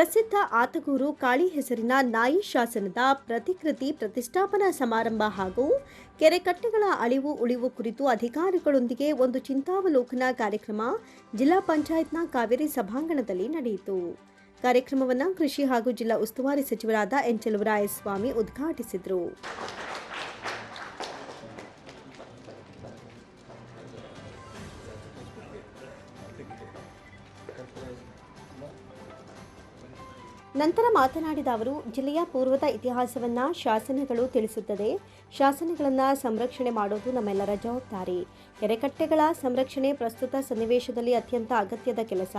ಪ್ರಸಿದ್ಧ ಆತಗೂರು ಕಾಳಿ ಹೆಸರಿನ ನಾಯಿ ಶಾಸನದ ಪ್ರತಿಕೃತಿ ಪ್ರತಿಷ್ಠಾಪನಾ ಸಮಾರಂಭ ಹಾಗೂ ಕೆರೆಕಟ್ಟೆಗಳ ಅಳಿವು ಉಳಿವು ಕುರಿತು ಅಧಿಕಾರಿಗಳೊಂದಿಗೆ ಒಂದು ಚಿಂತಾವಲೋಕನ ಕಾರ್ಯಕ್ರಮ ಜಿಲ್ಲಾ ಪಂಚಾಯತ್ನ ಕಾವೇರಿ ಸಭಾಂಗಣದಲ್ಲಿ ನಡೆಯಿತು. ಕಾರ್ಯಕ್ರಮವನ್ನು ಕೃಷಿ ಹಾಗೂ ಜಿಲ್ಲಾ ಉಸ್ತುವಾರಿ ಸಚಿವರಾದ ಎನ್ ಸ್ವಾಮಿ ಉದ್ಘಾಟಿಸಿದರು. ನಂತರ ಮಾತನಾಡಿದ ಅವರು, ಜಿಲ್ಲೆಯ ಪೂರ್ವದ ಇತಿಹಾಸವನ್ನ ಶಾಸನಗಳು ತಿಳಿಸುತ್ತದೆ. ಶಾಸನಗಳನ್ನು ಸಂರಕ್ಷಣೆ ಮಾಡೋದು ನಮ್ಮೆಲ್ಲರ ಜವಾಬ್ದಾರಿ. ಕೆರೆಕಟ್ಟೆಗಳ ಸಂರಕ್ಷಣೆ ಪ್ರಸ್ತುತ ಸನ್ನಿವೇಶದಲ್ಲಿ ಅತ್ಯಂತ ಅಗತ್ಯದ ಕೆಲಸ.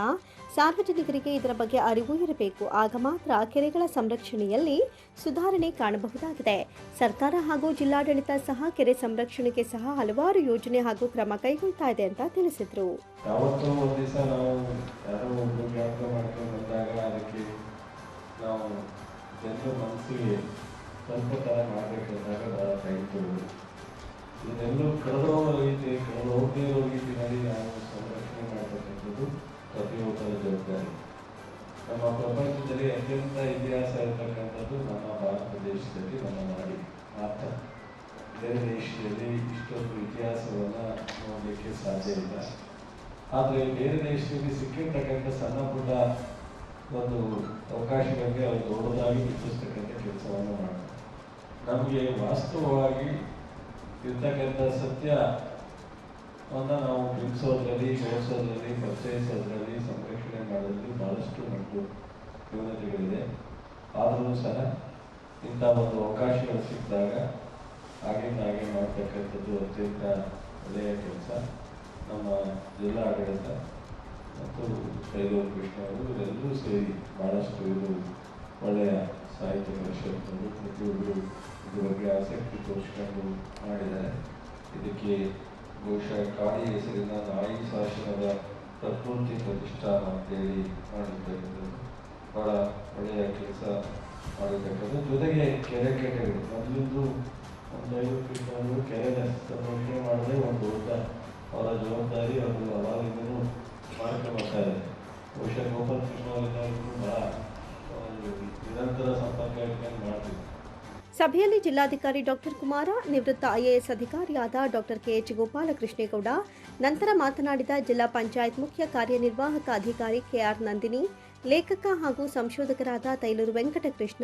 ಸಾರ್ವಜನಿಕರಿಗೆ ಇದರ ಬಗ್ಗೆ ಅರಿವು ಇರಬೇಕು. ಆಗ ಮಾತ್ರ ಕೆರೆಗಳ ಸಂರಕ್ಷಣೆಯಲ್ಲಿ ಸುಧಾರಣೆ ಕಾಣಬಹುದಾಗಿದೆ. ಸರ್ಕಾರ ಹಾಗೂ ಜಿಲ್ಲಾಡಳಿತ ಸಹ ಕೆರೆ ಸಂರಕ್ಷಣೆಗೆ ಸಹ ಹಲವಾರು ಯೋಜನೆ ಹಾಗೂ ಕ್ರಮ ಕೈಗೊಳ್ತಾ ಇದೆ ಅಂತ ತಿಳಿಸಿದರು. ನಾವು ಜನರ ಮನಸ್ಸಿಗೆ ಸ್ವಲ್ಪ ಥರ ಮಾಡಬೇಕಂದಾಗ ಭಾಳ ತಗೊಳ್ಳಿ ಇದನ್ನೆಲ್ಲೂ ಕಳೆದೋ ರೀತಿ ಕಳೆದು ಹೋಗದೇ ಇರೋ ರೀತಿಯಲ್ಲಿ ನಾವು ಸಂರಕ್ಷಣೆ ಮಾಡತಕ್ಕಂಥದ್ದು ಪ್ರತಿಯೊಬ್ಬರ ಜವಾಬ್ದಾರಿ. ನಮ್ಮ ಪ್ರಪಂಚದಲ್ಲಿ ಅತ್ಯಂತ ಇತಿಹಾಸ ಇರತಕ್ಕಂಥದ್ದು ನಮ್ಮ ಭಾರತ ದೇಶದಲ್ಲಿ ನಮ್ಮ ನಾಡಿ. ಮಾತ್ರ ಬೇರೆ ದೇಶದಲ್ಲಿ ಇಷ್ಟೊಂದು ಇತಿಹಾಸವನ್ನು ನೋಡಲಿಕ್ಕೆ ಸಾಧ್ಯ ಇಲ್ಲ. ಆದರೆ ಬೇರೆ ದೇಶದಲ್ಲಿ ಸಿಕ್ಕಿರ್ತಕ್ಕಂಥ ಸಣ್ಣ ಪುಟ್ಟ ಒಂದು ಅವಕಾಶಗಳಿಗೆ ಅವರು ದೊಡ್ಡದಾಗಿ ಹೆಚ್ಚಿಸ್ತಕ್ಕಂಥ ಕೆಲಸವನ್ನು ಮಾಡ್ತಾರೆ ನಮಗೆ ವಾಸ್ತವವಾಗಿ ಇರ್ತಕ್ಕಂಥ ಸತ್ಯವನ್ನು ನಾವು ತಿಳಿಸೋದ್ರಲ್ಲಿ ಬೆಳೆಸೋದ್ರಲ್ಲಿ ಪರಿಚಯಿಸೋದ್ರಲ್ಲಿ, ಸಂರಕ್ಷಣೆ ಮಾಡೋದ್ರಲ್ಲಿ ಬಹಳಷ್ಟು ನಮ್ಮದು ನ್ಯೂನತೆಗಳಿದೆ. ಆದರೂ ಸಹ ಇಂಥ ಒಂದು ಅವಕಾಶಗಳು ಸಿಕ್ಕಿದಾಗ ಹಾಗೆ ಹಾಗೆ ಮಾಡ್ತಕ್ಕಂಥದ್ದು ಅತ್ಯಂತ ಒಳ್ಳೆಯ ಕೆಲಸ ನಮ್ಮ ಜಿಲ್ಲಾ ಆಡಳಿತ. ಮತ್ತು ಕೈಲೂರು ಕೃಷ್ಣ ಅವರು ಇವರೆಲ್ಲರೂ ಸೇರಿ ಭಾಳಷ್ಟು ಇದು ಒಳ್ಳೆಯ ಸಾಹಿತ್ಯ ಪರಿಷತ್ತರು ಪ್ರತಿಯೊಬ್ಬರು ಇದ್ರ ಬಗ್ಗೆ ಆಸಕ್ತಿ ತೋರಿಸ್ಕೊಂಡು ಮಾಡಿದ್ದಾರೆ. ಇದಕ್ಕೆ ಬಹುಶಃ ಕಾಳಿ ಹೆಸರಿನ ನಾಯಿ ಶಾಸನದ ಪ್ರಕೃತಿ ಪ್ರತಿಷ್ಠಾನ ಅಂತೇಳಿ ಮಾಡಿರ್ತಕ್ಕಂಥದ್ದು ಭಾಳ ಒಳ್ಳೆಯ ಕೆಲಸ ಮಾಡಿರ್ತಕ್ಕಂಥದ್ದು ಜೊತೆಗೆ ಕೆರೆ ಕೆರೆಗಳು. ಮೊದಲಿಂದು ಒಂದು ಐವತ್ತು ಕೃಷ್ಣರು ಕೆರೆ ಸಂರಕ್ಷಣೆ ಮಾಡದೆ ಒಂದು ದೊಡ್ಡ ಅವರ ಜವಾಬ್ದಾರಿ ಅವರು ಅವಾಗಿಂದಲೂ ನಿರಂತರ ಸಂಪರ್ಕ ಸಭೆಯಲ್ಲಿ ಜಿಲ್ಲಾಧಿಕಾರಿ ಡಾಕ್ಟರ್ ಕುಮಾರ, ನಿವೃತ್ತ ಐಎಎಸ್ ಅಧಿಕಾರಿಯಾದ ಡಾಕ್ಟರ್ ಕೆಎಚ್ ಗೋಪಾಲಕೃಷ್ಣೇಗೌಡ, ನಂತರ ಮಾತನಾಡಿದ ಜಿಲ್ಲಾ ಪಂಚಾಯತ್ ಮುಖ್ಯ ಕಾರ್ಯನಿರ್ವಾಹಕ ಅಧಿಕಾರಿ ಕೆಆರ್ ನಂದಿನಿ, ಲೇಖಕ ಹಾಗೂ ಸಂಶೋಧಕರಾದ ತೈಲೂರು ವೆಂಕಟಕೃಷ್ಣ,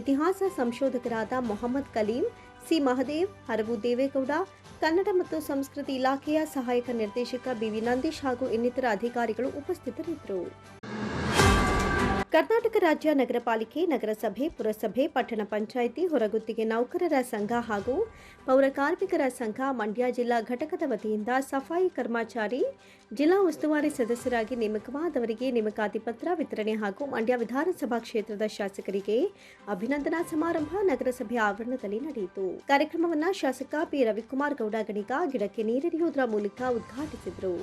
ಇತಿಹಾಸ ಸಂಶೋಧಕರಾದ ಮೊಹಮ್ಮದ್ ಕಲೀಂ, ಸಿ ಮಹದೇವ್ ಹರವು ದೇವೇಗೌಡ ಕನ್ನಡ ಮತ್ತು ಸಂಸ್ಕೃತಿ ಇಲಾಖೆಯ ಸಹಾಯಕ ನಿರ್ದೇಶಕ ಬಿವಿ ನಂದೀಶ್ ಹಾಗೂ ಇನ್ನಿತರ ಅಧಿಕಾರಿಗಳು ಉಪಸ್ಥಿತರಿದ್ದರು. ಕರ್ನಾಟಕ ರಾಜ್ಯ ನಗರಪಾಲಿಕೆ ನಗರಸಭೆ, ಪುರಸಭೆ, ಪಟ್ಟಣ ಪಂಚಾಯಿತಿ ಹೊರಗುತ್ತಿಗೆ ನೌಕರರ ಸಂಘ ಹಾಗೂ ಪೌರ ಕಾರ್ಮಿಕರ ಸಂಘ ಮಂಡ್ಯ ಜಿಲ್ಲಾ ಘಟಕದ ವತಿಯಿಂದ ಸಫಾಯಿ ಕರ್ಮಚಾರಿ, ಜಿಲ್ಲಾ ಉಸ್ತುವಾರಿ ಸದಸ್ಯರಾಗಿ ನೇಮಕವಾದವರಿಗೆ ನೇಮಕಾತಿ ಪತ್ರ ವಿತರಣೆ ಹಾಗೂ ಮಂಡ್ಯ ವಿಧಾನಸಭಾ ಕ್ಷೇತ್ರದ ಶಾಸಕರಿಗೆ ಅಭಿನಂದನಾ ಸಮಾರಂಭ ನಗರಸಭೆ ಆವರಣದಲ್ಲಿ ನಡೆಯಿತು. ಕಾರ್ಯಕ್ರಮವನ್ನು ಶಾಸಕ ಪಿ. ರವಿಕುಮಾರ್ ಗೌಡ ಗಣಿಗ ಗಿಡಕ್ಕೆ ನೀರೆರೆಯುವುದರ ಮೂಲಕ ಉದ್ಘಾಟಿಸಿದರು.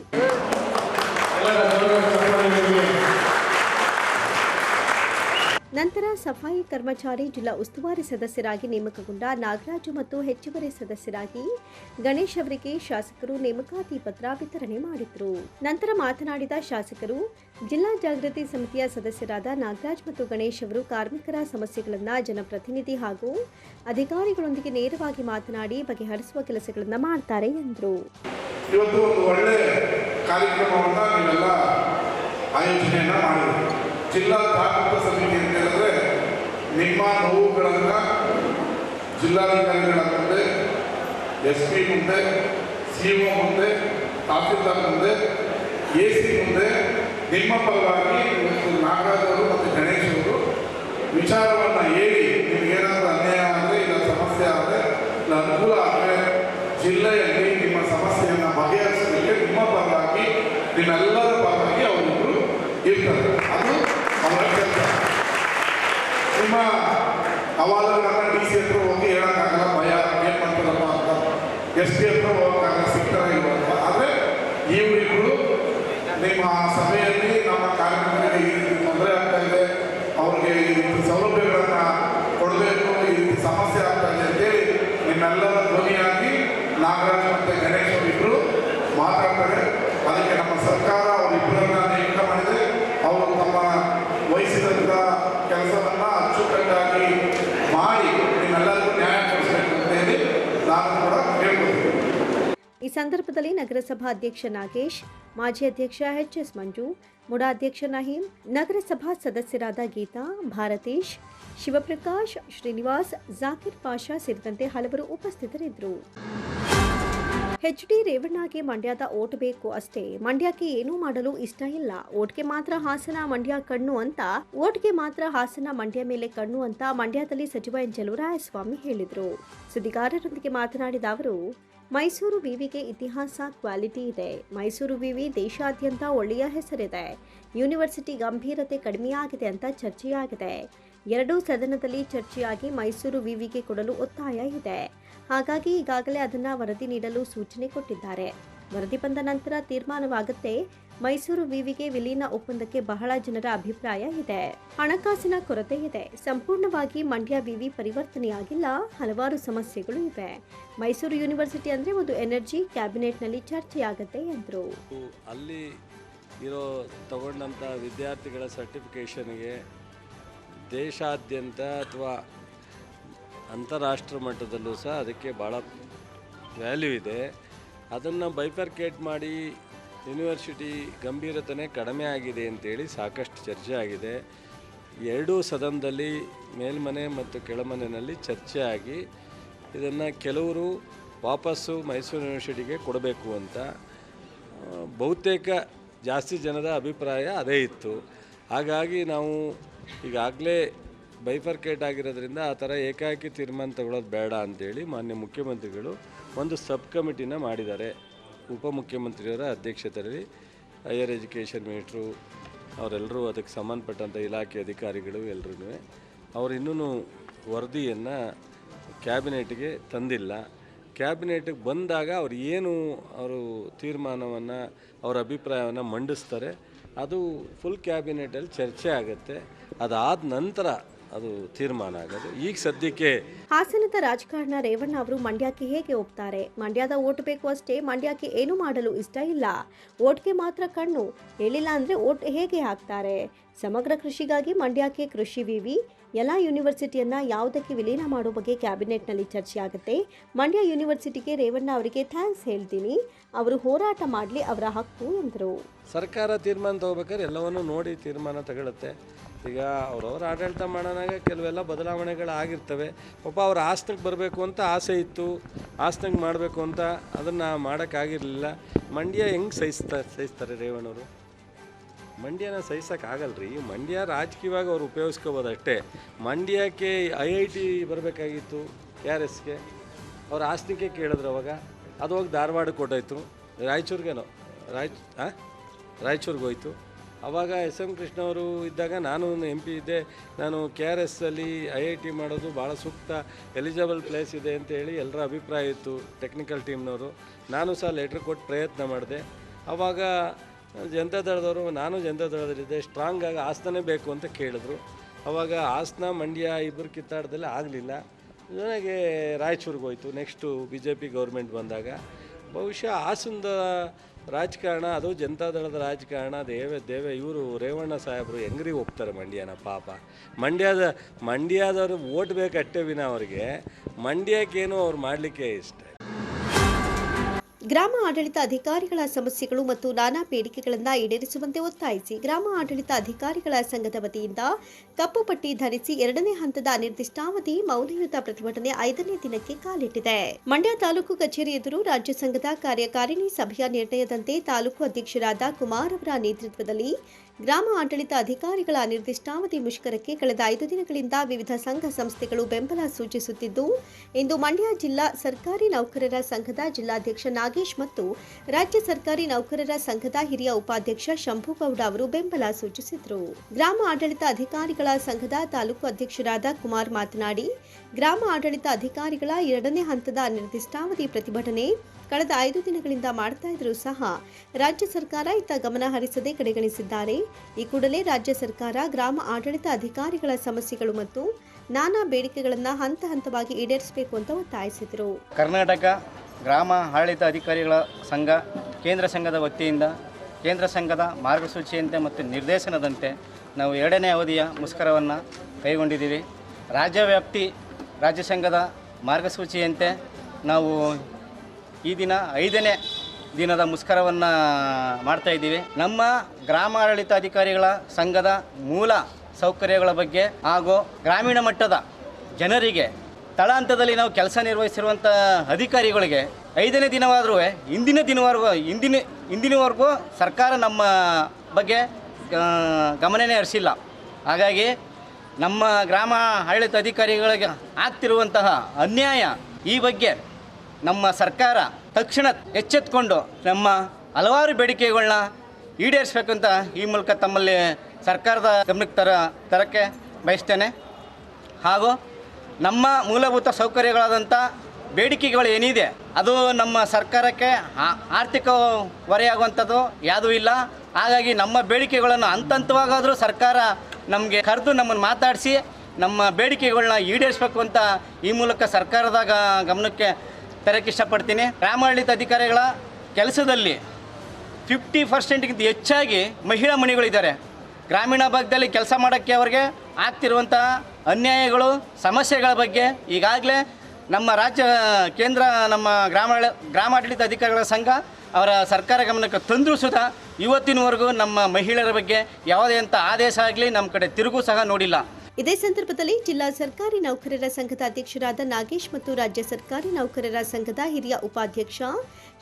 ನಂತರ ಸಫಾಯಿ ಕರ್ಮಚಾರಿ ಜಿಲ್ಲಾ ಉಸ್ತುವಾರಿ ಸದಸ್ಯರಾಗಿ ನೇಮಕಗೊಂಡ ನಾಗರಾಜು ಮತ್ತು ಹೆಚ್ಚುವರಿ ಸದಸ್ಯರಾಗಿ ಗಣೇಶ್ ಅವರಿಗೆ ಶಾಸಕರು ನೇಮಕಾತಿ ಪತ್ರ ವಿತರಣೆ ಮಾಡಿದರು. ನಂತರ ಮಾತನಾಡಿದ ಶಾಸಕರು, ಜಿಲ್ಲಾ ಜಾಗೃತಿ ಸಮಿತಿಯ ಸದಸ್ಯರಾದ ನಾಗರಾಜ್ ಮತ್ತು ಗಣೇಶ್ ಅವರು ಕಾರ್ಮಿಕರ ಸಮಸ್ಯೆಗಳನ್ನು ಜನಪ್ರತಿನಿಧಿ ಹಾಗೂ ಅಧಿಕಾರಿಗಳೊಂದಿಗೆ ನೇರವಾಗಿ ಮಾತನಾಡಿ ಬಗೆಹರಿಸುವ ಕೆಲಸಗಳನ್ನು ಮಾಡ್ತಾರೆ ಎಂದರು. ಇವತ್ತು ಒಂದು ಒಳ್ಳೆ ಕಾರ್ಯಕ್ರಮವನ್ನು ಆಯೋಜನೆಯನ್ನ ಮಾಡಿದ್ರು ಜಿಲ್ಲಾ ಜಾಗೃತ ಸಮಿತಿ ಅಂತ ಹೇಳಿದ್ರೆ ನಿಮ್ಮ ನೋವುಗಳನ್ನು ಜಿಲ್ಲಾಧಿಕಾರಿಗಳ ಮುಂದೆ ಎಸ್ ಪಿ ಮುಂದೆ ಸಿ ಒ ಮುಂದೆ, ತಹಸೀಲ್ದಾರ್ ಮುಂದೆ ಎ ಸಿ ಮುಂದೆ, ನಿಮ್ಮ ಪರವಾಗಿ ಇವತ್ತು ನಾಗರಾಜ್ ಅವರು ಮತ್ತು ಗಣೇಶ್ ಅವರು ವಿಚಾರವನ್ನು ಹೇಳಿ ನಿಮಗೇನಾದರೂ ಅನ್ಯಾಯ ಆದರೆ ಇಲ್ಲ ಸಮಸ್ಯೆ ಆದರೆ ಇಲ್ಲ ಅನುಕೂಲ ಆದರೆ ಜಿಲ್ಲೆಯಲ್ಲಿ ನಿಮ್ಮ ಸಮಸ್ಯೆಯನ್ನು ಬಗೆಹರಿಸಲಿಕ್ಕೆ ನಿಮ್ಮ ಪರವಾಗಿ ನಿಮ್ಮೆಲ್ಲರ ಪರವಾಗಿ ಅವರಿಬ್ಬರು ಇರ್ತಾರೆ ಅದು ಅವರ ಕೆಲಸ ನಿಮ್ಮ ಅವಾದಗಳನ್ನ ಡಿ ಸಿ ಹತ್ರ ಹೋಗಿ ಹೇಳೋಕ್ಕಾಗಲ್ಲ, ಭಯ, ಏನು ಮಾಡ್ತಾರಪ್ಪ ಅಂತ. ಎಸ್ ಪಿ ಹತ್ರ ಹೋಗೋಕ್ಕಾಗಲ್ಲ, ಸಿಗ್ತಾರ ಇಲ್ವ ಅಂತ. ಆದರೆ ಇವರಿಬ್ಬರು ನಿಮ್ಮ ಸಭೆಯಲ್ಲಿ ನಮ್ಮ ಕಾರ್ಮಿಕರಿಗೆ ಈ ರೀತಿ ತೊಂದರೆ ಆಗ್ತಾ ಇದೆ ಅವ್ರಿಗೆ ಈ ರೀತಿ ಸೌಲಭ್ಯಗಳನ್ನು ಕೊಡಬೇಕು ಈ ರೀತಿ ಸಮಸ್ಯೆ ಆಗ್ತಾ ಇದೆ ಅಂತೇಳಿ ನಿಮ್ಮೆಲ್ಲರ ಧ್ವನಿಯಾಗಿ ನಾಗರಾಜ್ ಮತ್ತು ಗಣೇಶ್ ಅವರಿಬ್ಬರು ಮಾತಾಡ್ತಾರೆ ಅದಕ್ಕೆ ನಮ್ಮ ಸರ್ಕಾರ ಅವರಿಬ್ಬರನ್ನ ನೇಮಕ ಮಾಡಿದೆ ಅವರು ತಮ್ಮ ವಹಿಸಿದಂಥ ಈ ಸಂದರ್ಭದಲ್ಲಿ ನಗರಸಭಾ ಅಧ್ಯಕ್ಷ ನಾಗೇಶ್, ಮಾಜಿ ಅಧ್ಯಕ್ಷ ಎಚ್ ಎಸ್ ಮಂಜು, ಮುಡಾ ಅಧ್ಯಕ್ಷ ನಹೀಂ, ನಗರಸಭಾ ಸದಸ್ಯರಾದ ಗೀತಾ, ಭಾರತೀಶ್, ಶಿವಪ್ರಕಾಶ್, ಶ್ರೀನಿವಾಸ್, ಜಾಕಿರ್ ಪಾಷಾ ಸೇರಿದಂತೆ ಹಲವರು ಉಪಸ್ಥಿತರಿದ್ದರು. ಎಚ್ ಡಿ ರೇವಣ್ಣಗೆ ಮಂಡ್ಯದ ಓಟ್ ಬೇಕು ಅಷ್ಟೇ. ಮಂಡ್ಯಕ್ಕೆ ಏನೂ ಮಾಡಲು ಇಷ್ಟ ಇಲ್ಲ. ಓಟ್ಗೆ ಮಾತ್ರ ಹಾಸನ, ಮಂಡ್ಯ ಕಣ್ಣು ಅಂತ. ಓಟ್ಗೆ ಮಾತ್ರ ಹಾಸನ, ಮಂಡ್ಯ ಮೇಲೆ ಕಣ್ಣು ಅಂತ ಮಂಡ್ಯದಲ್ಲಿ ಸಚಿವ ಎನ್ ರಾಯಸ್ವಾಮಿ ಹೇಳಿದರು. ಸುದ್ದಿಗಾರರೊಂದಿಗೆ ಮಾತನಾಡಿದ ಅವರು ಮೈಸೂರು ವಿವಿಗೆ ಇತಿಹಾಸ, ಕ್ವಾಲಿಟಿ ಇದೆ. ಮೈಸೂರು ವಿವಿ ದೇಶಾದ್ಯಂತ ಒಳ್ಳೆಯ ಹೆಸರಿದೆ. ಯೂನಿವರ್ಸಿಟಿ ಗಂಭೀರತೆ ಕಡಿಮೆಯಾಗಿದೆ ಅಂತ ಚರ್ಚೆಯಾಗಿದೆ. ಎರಡೂ ಸದನದಲ್ಲಿ ಚರ್ಚೆಯಾಗಿ ಮೈಸೂರು ವಿವಿಗೆ ಕೊಡಲು ಒತ್ತಾಯ ಇದೆ. ಹಾಗಾಗಿ ಈಗಾಗಲೇ ಅದನ್ನು ವರದಿ ನೀಡಲು ಸೂಚನೆ ಕೊಟ್ಟಿದ್ದಾರೆ. ವರದಿ ಬಂದ ನಂತರ ತೀರ್ಮಾನವಾಗುತ್ತೆ. ಮೈಸೂರು ವಿವಿಗೆ ವಿಲೀನ ಒಪ್ಪಂದಕ್ಕೆ ಬಹಳ ಜನರ ಅಭಿಪ್ರಾಯ ಇದೆ. ಹಣಕಾಸಿನ ಕೊರತೆ ಇದೆ. ಸಂಪೂರ್ಣವಾಗಿ ಮಂಡ್ಯ ವಿವಿ ಪರಿವರ್ತನೆಯಾಗಿಲ್ಲ. ಹಲವಾರು ಸಮಸ್ಯೆಗಳು ಇವೆ. ಮೈಸೂರು ಯೂನಿವರ್ಸಿಟಿ ಅಂದ್ರೆ ಒಂದು ಎನರ್ಜಿ ಕ್ಯಾಬಿನೆಟ್ನಲ್ಲಿ ಚರ್ಚೆಯಾಗತ್ತೆ ಎಂದರು. ಅಲ್ಲಿ ಇರೋ ತಗೊಂಡಂಥ ವಿದ್ಯಾರ್ಥಿಗಳ ಸರ್ಟಿಫಿಕೇಷನ್ಗೆ ದೇಶಾದ್ಯಂತ ಅಥವಾ ಅಂತಾರಾಷ್ಟ್ರ ಮಟ್ಟದಲ್ಲೂ ಸಹ ಅದಕ್ಕೆ ಭಾಳ ವ್ಯಾಲ್ಯೂ ಇದೆ. ಅದನ್ನು ಬೈಫರ್ಕೇಟ್ ಮಾಡಿ ಯೂನಿವರ್ಸಿಟಿ ಗಂಭೀರತೆ ಕಡಿಮೆ ಆಗಿದೆ ಅಂತೇಳಿ ಸಾಕಷ್ಟು ಚರ್ಚೆ ಆಗಿದೆ. ಎರಡೂ ಸದನದಲ್ಲಿ ಮೇಲ್ಮನೆ ಮತ್ತು ಕೆಳಮನೆಯಲ್ಲಿ ಚರ್ಚೆ ಆಗಿ ಇದನ್ನು ಕೆಲವರು ವಾಪಸ್ಸು ಮೈಸೂರು ಯೂನಿವರ್ಸಿಟಿಗೆ ಕೊಡಬೇಕು ಅಂತ. ಬಹುತೇಕ ಜಾಸ್ತಿ ಜನದ ಅಭಿಪ್ರಾಯ ಅದೇ ಇತ್ತು. ಹಾಗಾಗಿ ನಾವು ಈಗಾಗಲೇ ಬೈಫರ್ಕೇಟ್ ಆಗಿರೋದ್ರಿಂದ ಆ ಥರ ಏಕಾಏಕಿ ತೀರ್ಮಾನ ತಗೊಳ್ಳೋದು ಬೇಡ ಅಂತೇಳಿ ಮಾನ್ಯ ಮುಖ್ಯಮಂತ್ರಿಗಳು ಒಂದು ಸಬ್ ಕಮಿಟಿನ ಮಾಡಿದ್ದಾರೆ. ಉಪಮುಖ್ಯಮಂತ್ರಿಯವರ ಅಧ್ಯಕ್ಷತೆಯಲ್ಲಿ ಹೈಯರ್ ಎಜುಕೇಷನ್ ಮಿನಿಸ್ಟ್ರು ಅವರೆಲ್ಲರೂ ಅದಕ್ಕೆ ಸಂಬಂಧಪಟ್ಟಂಥ ಇಲಾಖೆ ಅಧಿಕಾರಿಗಳು ಎಲ್ಲರೂ ಅವರು ಇನ್ನೂ ವರದಿಯನ್ನು ಕ್ಯಾಬಿನೆಟ್ಗೆ ತಂದಿಲ್ಲ. ಕ್ಯಾಬಿನೆಟ್ಗೆ ಬಂದಾಗ ಅವ್ರು ಏನು ಅವರು ತೀರ್ಮಾನವನ್ನು, ಅವರ ಅಭಿಪ್ರಾಯವನ್ನು ಮಂಡಿಸ್ತಾರೆ. ಅದು ಫುಲ್ ಕ್ಯಾಬಿನೆಟಲ್ಲಿ ಚರ್ಚೆ ಆಗುತ್ತೆ. ಅದಾದ ನಂತರ ಅದು ತೀರ್ಮಾನ ಆಗೋದು. ಈಗ ಸದ್ಯಕ್ಕೆ ಹಾಸನದ ರಾಜಕಾರಣ ರೇವಣ್ಣ ಅವರು ಮಂಡ್ಯಕ್ಕೆ ಹೇಗೆ ಒಪ್ತಾರೆ? ಮಂಡ್ಯದ ಓಟ್ ಬೇಕು ಅಷ್ಟೇ ಮಂಡ್ಯಕ್ಕೆ ಏನು ಮಾಡಲು ಇಷ್ಟ ಇಲ್ಲ? ಓಟ್ಗೆ ಮಾತ್ರ ಕಣ್ಣು ಹೇಳಿಲ್ಲ ಅಂದ್ರೆ ಓಟ್ ಹೇಗೆ ಹಾಕ್ತಾರೆ? ಸಮಗ್ರ ಕೃಷಿಗಾಗಿ ಮಂಡ್ಯಕ್ಕೆ ಕೃಷಿ ವಿವಿ ಎಲ್ಲ ಯೂನಿವರ್ಸಿಟಿಯನ್ನ ಯಾವುದಕ್ಕೆ ವಿಲೀನ ಮಾಡೋ ಬಗ್ಗೆ ಕ್ಯಾಬಿನೆಟ್ನಲ್ಲಿ ಚರ್ಚೆ ಆಗುತ್ತೆ ಮಂಡ್ಯ ಯೂನಿವರ್ಸಿಟಿಗೆ ರೇವಣ್ಣ ಅವರಿಗೆ ಥ್ಯಾಂಕ್ಸ್ ಹೇಳ್ತೀನಿ. ಅವರು ಹೋರಾಟ ಮಾಡಲಿ ಅವರ ಹಕ್ಕು ಎಂದರು. ಸರ್ಕಾರ ತೀರ್ಮಾನ ತಗೋಬೇಕಾದ್ರೆ ಎಲ್ಲವನ್ನೂ ನೋಡಿ ತೀರ್ಮಾನ ತಗೊಳುತ್ತೆ. ಈಗ ಅವ್ರವ್ರ ಆಡಳಿತ ಮಾಡೋನಾಗ ಕೆಲವೆಲ್ಲ ಬದಲಾವಣೆಗಳು ಆಗಿರ್ತವೆ ಪಾಪ ಅವ್ರ ಆಸ್ತಿಗೆ ಬರಬೇಕು ಅಂತ ಆಸೆ ಇತ್ತು. ಆಸ್ತಿಗೆ ಮಾಡಬೇಕು ಅಂತ ಅದನ್ನು ಮಾಡೋಕ್ಕಾಗಿರಲಿಲ್ಲ. ಮಂಡ್ಯ ಹೆಂಗೆ ಸಹಿಸ್ತಾ, ಸಹಿಸ್ತಾರೆ ರೇವಣ್ಣವರು? ಮಂಡ್ಯನ ಸಹಿಸೋಕ್ಕಾಗಲ್ರಿ ಮಂಡ್ಯ ರಾಜಕೀಯವಾಗಿ ಅವ್ರು ಉಪಯೋಗಿಸ್ಕೋಬೋದು ಅಷ್ಟೇ ಮಂಡ್ಯಕ್ಕೆ ಐ ಐ ಟಿ ಬರಬೇಕಾಗಿತ್ತು ಕೆ ಆರ್ ಎಸ್ಗೆ. ಅವ್ರ ಆಸ್ತಿಗೆ ಕೇಳಿದ್ರು ಅವಾಗ. ಅದು ಹೋಗಿ ಧಾರವಾಡಕ್ಕೆ ಕೊಟ್ಟೋಯ್ತು ರಾಯಚೂರಿಗೇನೋ. ರಾಯ್ ಹಾಂ ರಾಯಚೂರಿಗೆ ಹೋಯ್ತು. ಅವಾಗ ಎಸ್ ಎಂ ಕೃಷ್ಣ ಅವರು ಇದ್ದಾಗ ನಾನು ಎಂ ಪಿ ಇದ್ದೆ. ನಾನು ಕೆ ಆರ್ ಎಸ್ಸಲ್ಲಿ ಐ ಐ ಟಿ ಮಾಡೋದು ಭಾಳ ಸೂಕ್ತ ಎಲಿಜಿಬಲ್ ಪ್ಲೇಸ್ ಇದೆ ಅಂತೇಳಿ ಎಲ್ಲರ ಅಭಿಪ್ರಾಯ ಇತ್ತು ಟೆಕ್ನಿಕಲ್ ಟೀಮ್ನವರು ನಾನು ಸಹ ಲೆಟ್ರ್ ಕೊಟ್ಟು ಪ್ರಯತ್ನ ಮಾಡಿದೆ. ಆವಾಗ ಜನತಾ ದಳದವರು, ನಾನು ಜನತಾದಳದಲ್ಲಿದ್ದೆ ಸ್ಟ್ರಾಂಗ್ ಆಗಿ ಹಾಸನೇ ಬೇಕು ಅಂತ ಕೇಳಿದ್ರು. ಆವಾಗ ಹಾಸನ, ಮಂಡ್ಯ ಇಬ್ಬರು ಕಿತ್ತಾಡ್ದಲ್ಲಿ ಆಗಲಿಲ್ಲ. ನನಗೆ ರಾಯಚೂರಿಗೆ ಹೋಯಿತು next B J P government ಬಂದಾಗ. ಬಹುಶಃ ಹಾಸನದ ರಾಜಕಾರಣ, ಅದು ಜನತಾದಳದ ರಾಜಕಾರಣ, ದೇವೆ ದೇವೆ, ಇವರು ರೇವಣ್ಣ ಸಾಹೇಬರು ಹೆಂಗ್ರಿ ಹೋಗ್ತಾರೆ ಮಂಡ್ಯನ ಪಾಪ? ಮಂಡ್ಯದ ಮಂಡ್ಯದವ್ರಿಗೆ ಓಟ್ ಬೇಕಷ್ಟೇ ವಿನ ಅವ್ರಿಗೆ. ಮಂಡ್ಯಕ್ಕೇನು ಅವ್ರು ಮಾಡಲಿಕ್ಕೆ ಇಷ್ಟ? ಗ್ರಾಮ ಆಡಳಿತ ಅಧಿಕಾರಿಗಳ ಸಮಸ್ಯೆಗಳು ಮತ್ತು ನಾನಾ ಬೇಡಿಕೆಗಳನ್ನು ಈಡೇರಿಸುವಂತೆ ಒತ್ತಾಯಿಸಿ ಗ್ರಾಮ ಆಡಳಿತ ಅಧಿಕಾರಿಗಳ ಸಂಘದ ವತಿಯಿಂದ ಕಪ್ಪು ಪಟ್ಟಿ ಧರಿಸಿ ಎರಡನೇ ಹಂತದ ಅನಿರ್ದಿಷ್ಟಾವಧಿ ಮೌಲ್ಯಯುತ ಪ್ರತಿಭಟನೆ ಐದನೇ ದಿನಕ್ಕೆ ಕಾಲಿಟ್ಟಿದೆ. ಮಂಡ್ಯ ತಾಲೂಕು ಕಚೇರಿ ಎದುರು ರಾಜ್ಯ ಸಂಘದ ಕಾರ್ಯಕಾರಿಣಿ ಸಭೆಯ ನಿರ್ಣಯದಂತೆ ತಾಲೂಕು ಅಧ್ಯಕ್ಷರಾದ ಕುಮಾರ್ ಅವರ ನೇತೃತ್ವದಲ್ಲಿ ಗ್ರಾಮ ಆಡಳಿತ ಅಧಿಕಾರಿಗಳ ನಿರ್ದಿಷ್ಟಾವಧಿ ಮುಷ್ಕರಕ್ಕೆ ಕಳೆದ ಐದು ದಿನಗಳಿಂದ ವಿವಿಧ ಸಂಘ ಸಂಸ್ಥೆಗಳು ಬೆಂಬಲ ಸೂಚಿಸುತ್ತಿದ್ದು, ಇಂದು ಮಂಡ್ಯ ಜಿಲ್ಲಾ ಸರ್ಕಾರಿ ನೌಕರರ ಸಂಘದ ಜಿಲ್ಲಾಧ್ಯಕ್ಷ ನಾಗೇಶ್ ಮತ್ತು ರಾಜ್ಯ ಸರ್ಕಾರಿ ನೌಕರರ ಸಂಘದ ಹಿರಿಯ ಉಪಾಧ್ಯಕ್ಷ ಶಂಭುಗೌಡ ಅವರು ಬೆಂಬಲ ಸೂಚಿಸಿದರು. ಗ್ರಾಮ ಆಡಳಿತ ಅಧಿಕಾರಿಗಳ ಸಂಘದ ತಾಲೂಕು ಅಧ್ಯಕ್ಷರಾದ ಕುಮಾರ್ ಮಾತನಾಡಿ, ಗ್ರಾಮ ಆಡಳಿತ ಅಧಿಕಾರಿಗಳ ಎರಡನೇ ಹಂತದ ನಿರ್ದಿಷ್ಟಾವಧಿ ಪ್ರತಿಭಟನೆ ಕಳೆದ ಐದು ದಿನಗಳಿಂದ ಮಾಡ್ತಾ ಇದ್ರೂ ಸಹ ರಾಜ್ಯ ಸರ್ಕಾರ ಇತ್ತ ಗಮನ ಹರಿಸದೆ ಕಡೆಗಣಿಸಿದ್ದಾರೆ. ಈ ಕೂಡಲೇ ರಾಜ್ಯ ಸರ್ಕಾರ ಗ್ರಾಮ ಆಡಳಿತ ಅಧಿಕಾರಿಗಳ ಸಮಸ್ಯೆಗಳು ಮತ್ತು ನಾನಾ ಬೇಡಿಕೆಗಳನ್ನು ಹಂತ ಹಂತವಾಗಿ ಈಡೇರಿಸಬೇಕು ಅಂತ ಒತ್ತಾಯಿಸಿದರು. ಕರ್ನಾಟಕ ಗ್ರಾಮ ಆಡಳಿತ ಅಧಿಕಾರಿಗಳ ಸಂಘ, ಕೇಂದ್ರ ಸಂಘದ ವತಿಯಿಂದ, ಕೇಂದ್ರ ಸಂಘದ ಮಾರ್ಗಸೂಚಿಯಂತೆ ಮತ್ತು ನಿರ್ದೇಶನದಂತೆ ನಾವು ಎರಡನೇ ಅವಧಿಯ ಮುಷ್ಕರವನ್ನು ಕೈಗೊಂಡಿದ್ದೀವಿ. ರಾಜ್ಯವ್ಯಾಪ್ತಿ ರಾಜ್ಯ ಸಂಘದ ಮಾರ್ಗಸೂಚಿಯಂತೆ ನಾವು ಈ ದಿನ ಐದನೇ ದಿನದ ಮುಷ್ಕರವನ್ನು ಮಾಡ್ತಾ ಇದ್ದೀವಿ. ನಮ್ಮ ಗ್ರಾಮ ಆಡಳಿತಾಧಿಕಾರಿಗಳ ಸಂಘದ ಮೂಲ ಸೌಕರ್ಯಗಳ ಬಗ್ಗೆ ಹಾಗೂ ಗ್ರಾಮೀಣ ಮಟ್ಟದ ಜನರಿಗೆ ತಳಹಂತದಲ್ಲಿ ನಾವು ಕೆಲಸ ನಿರ್ವಹಿಸಿರುವಂಥ ಅಧಿಕಾರಿಗಳಿಗೆ ಐದನೇ ದಿನವಾದರೂ ಇಂದಿನ ದಿನವರೆಗೂ ಇಂದಿನ ಇಂದಿನವರೆಗೂ ಸರ್ಕಾರ ನಮ್ಮ ಬಗ್ಗೆ ಗಮನನೇ ಹರಿಸಿಲ್ಲ. ಹಾಗಾಗಿ ನಮ್ಮ ಗ್ರಾಮ ಆಡಳಿತ ಅಧಿಕಾರಿಗಳಿಗೆ ಆಗ್ತಿರುವಂತಹ ಅನ್ಯಾಯ ಈ ಬಗ್ಗೆ ನಮ್ಮ ಸರ್ಕಾರ ತಕ್ಷಣ ಎಚ್ಚೆತ್ಕೊಂಡು ನಮ್ಮ ಹಲವಾರು ಬೇಡಿಕೆಗಳನ್ನ ಅಂತ ಈ ಮೂಲಕ ತಮ್ಮಲ್ಲಿ ಸರ್ಕಾರದ ಗಮನಕ್ಕೆ ತರ, ತರಕ್ಕೆ ಬಯಸ್ತೇನೆ. ಹಾಗೂ ನಮ್ಮ ಮೂಲಭೂತ ಸೌಕರ್ಯಗಳಾದಂಥ ಬೇಡಿಕೆಗಳು ಏನಿದೆ, ಅದು ನಮ್ಮ ಸರ್ಕಾರಕ್ಕೆ ಆರ್ಥಿಕ ಹೊರೆಯಾಗುವಂಥದ್ದು ಯಾವುದೂ ಇಲ್ಲ. ಹಾಗಾಗಿ ನಮ್ಮ ಬೇಡಿಕೆಗಳನ್ನು ಹಂತ ಹಂತವಾಗಾದರೂ ಸರ್ಕಾರ ನಮಗೆ ಕರೆದು ನಮ್ಮನ್ನು ಮಾತಾಡಿಸಿ ನಮ್ಮ ಬೇಡಿಕೆಗಳನ್ನ ಈಡೇರಿಸಬೇಕು ಅಂತ ಈ ಮೂಲಕ ಸರ್ಕಾರದ ಗಮನಕ್ಕೆ ತರಕ್ಕೆ ಇಷ್ಟಪಡ್ತೀನಿ. ಗ್ರಾಮಾಡಳಿತ ಅಧಿಕಾರಿಗಳ ಕೆಲಸದಲ್ಲಿ ಫಿಫ್ಟಿ ಪರ್ಸೆಂಟ್ಗಿಂತ ಹೆಚ್ಚಾಗಿ ಮಹಿಳಾ ಮಣಿಗಳಿದ್ದಾರೆ ಗ್ರಾಮೀಣ ಭಾಗದಲ್ಲಿ ಕೆಲಸ ಮಾಡೋಕ್ಕೆ ಅವರಿಗೆ ಆಗ್ತಿರುವಂತಹ ಅನ್ಯಾಯಗಳು, ಸಮಸ್ಯೆಗಳ ಬಗ್ಗೆ ಈಗಾಗಲೇ ನಮ್ಮ ರಾಜ್ಯ, ಕೇಂದ್ರ, ನಮ್ಮ ಗ್ರಾಮ, ಗ್ರಾಮಾಡಳಿತ ಅಧಿಕಾರಿಗಳ ಸಂಘ ಅವರ ಸರ್ಕಾರ ಗಮನಕ್ಕೆ ತಂದರೂ ಸುತ ಇವತ್ತಿನವರೆಗೂ ನಮ್ಮ ಮಹಿಳೆಯರ ಬಗ್ಗೆ ಯಾವುದೇ ಅಂತ ಆದೇಶ ಆಗಲಿ ನಮ್ಮ ಕಡೆ ತಿರುಗೂ ಸಹ ನೋಡಿಲ್ಲ. ಇದೇ ಸಂದರ್ಭದಲ್ಲಿ ಜಿಲ್ಲಾ ಸರ್ಕಾರಿ ನೌಕರರ ಸಂಘದ ಅಧ್ಯಕ್ಷರಾದ ನಾಗೇಶ್ ಮತ್ತು ರಾಜ್ಯ ಸರ್ಕಾರಿ ನೌಕರರ ಸಂಘದ ಹಿರಿಯ ಉಪಾಧ್ಯಕ್ಷ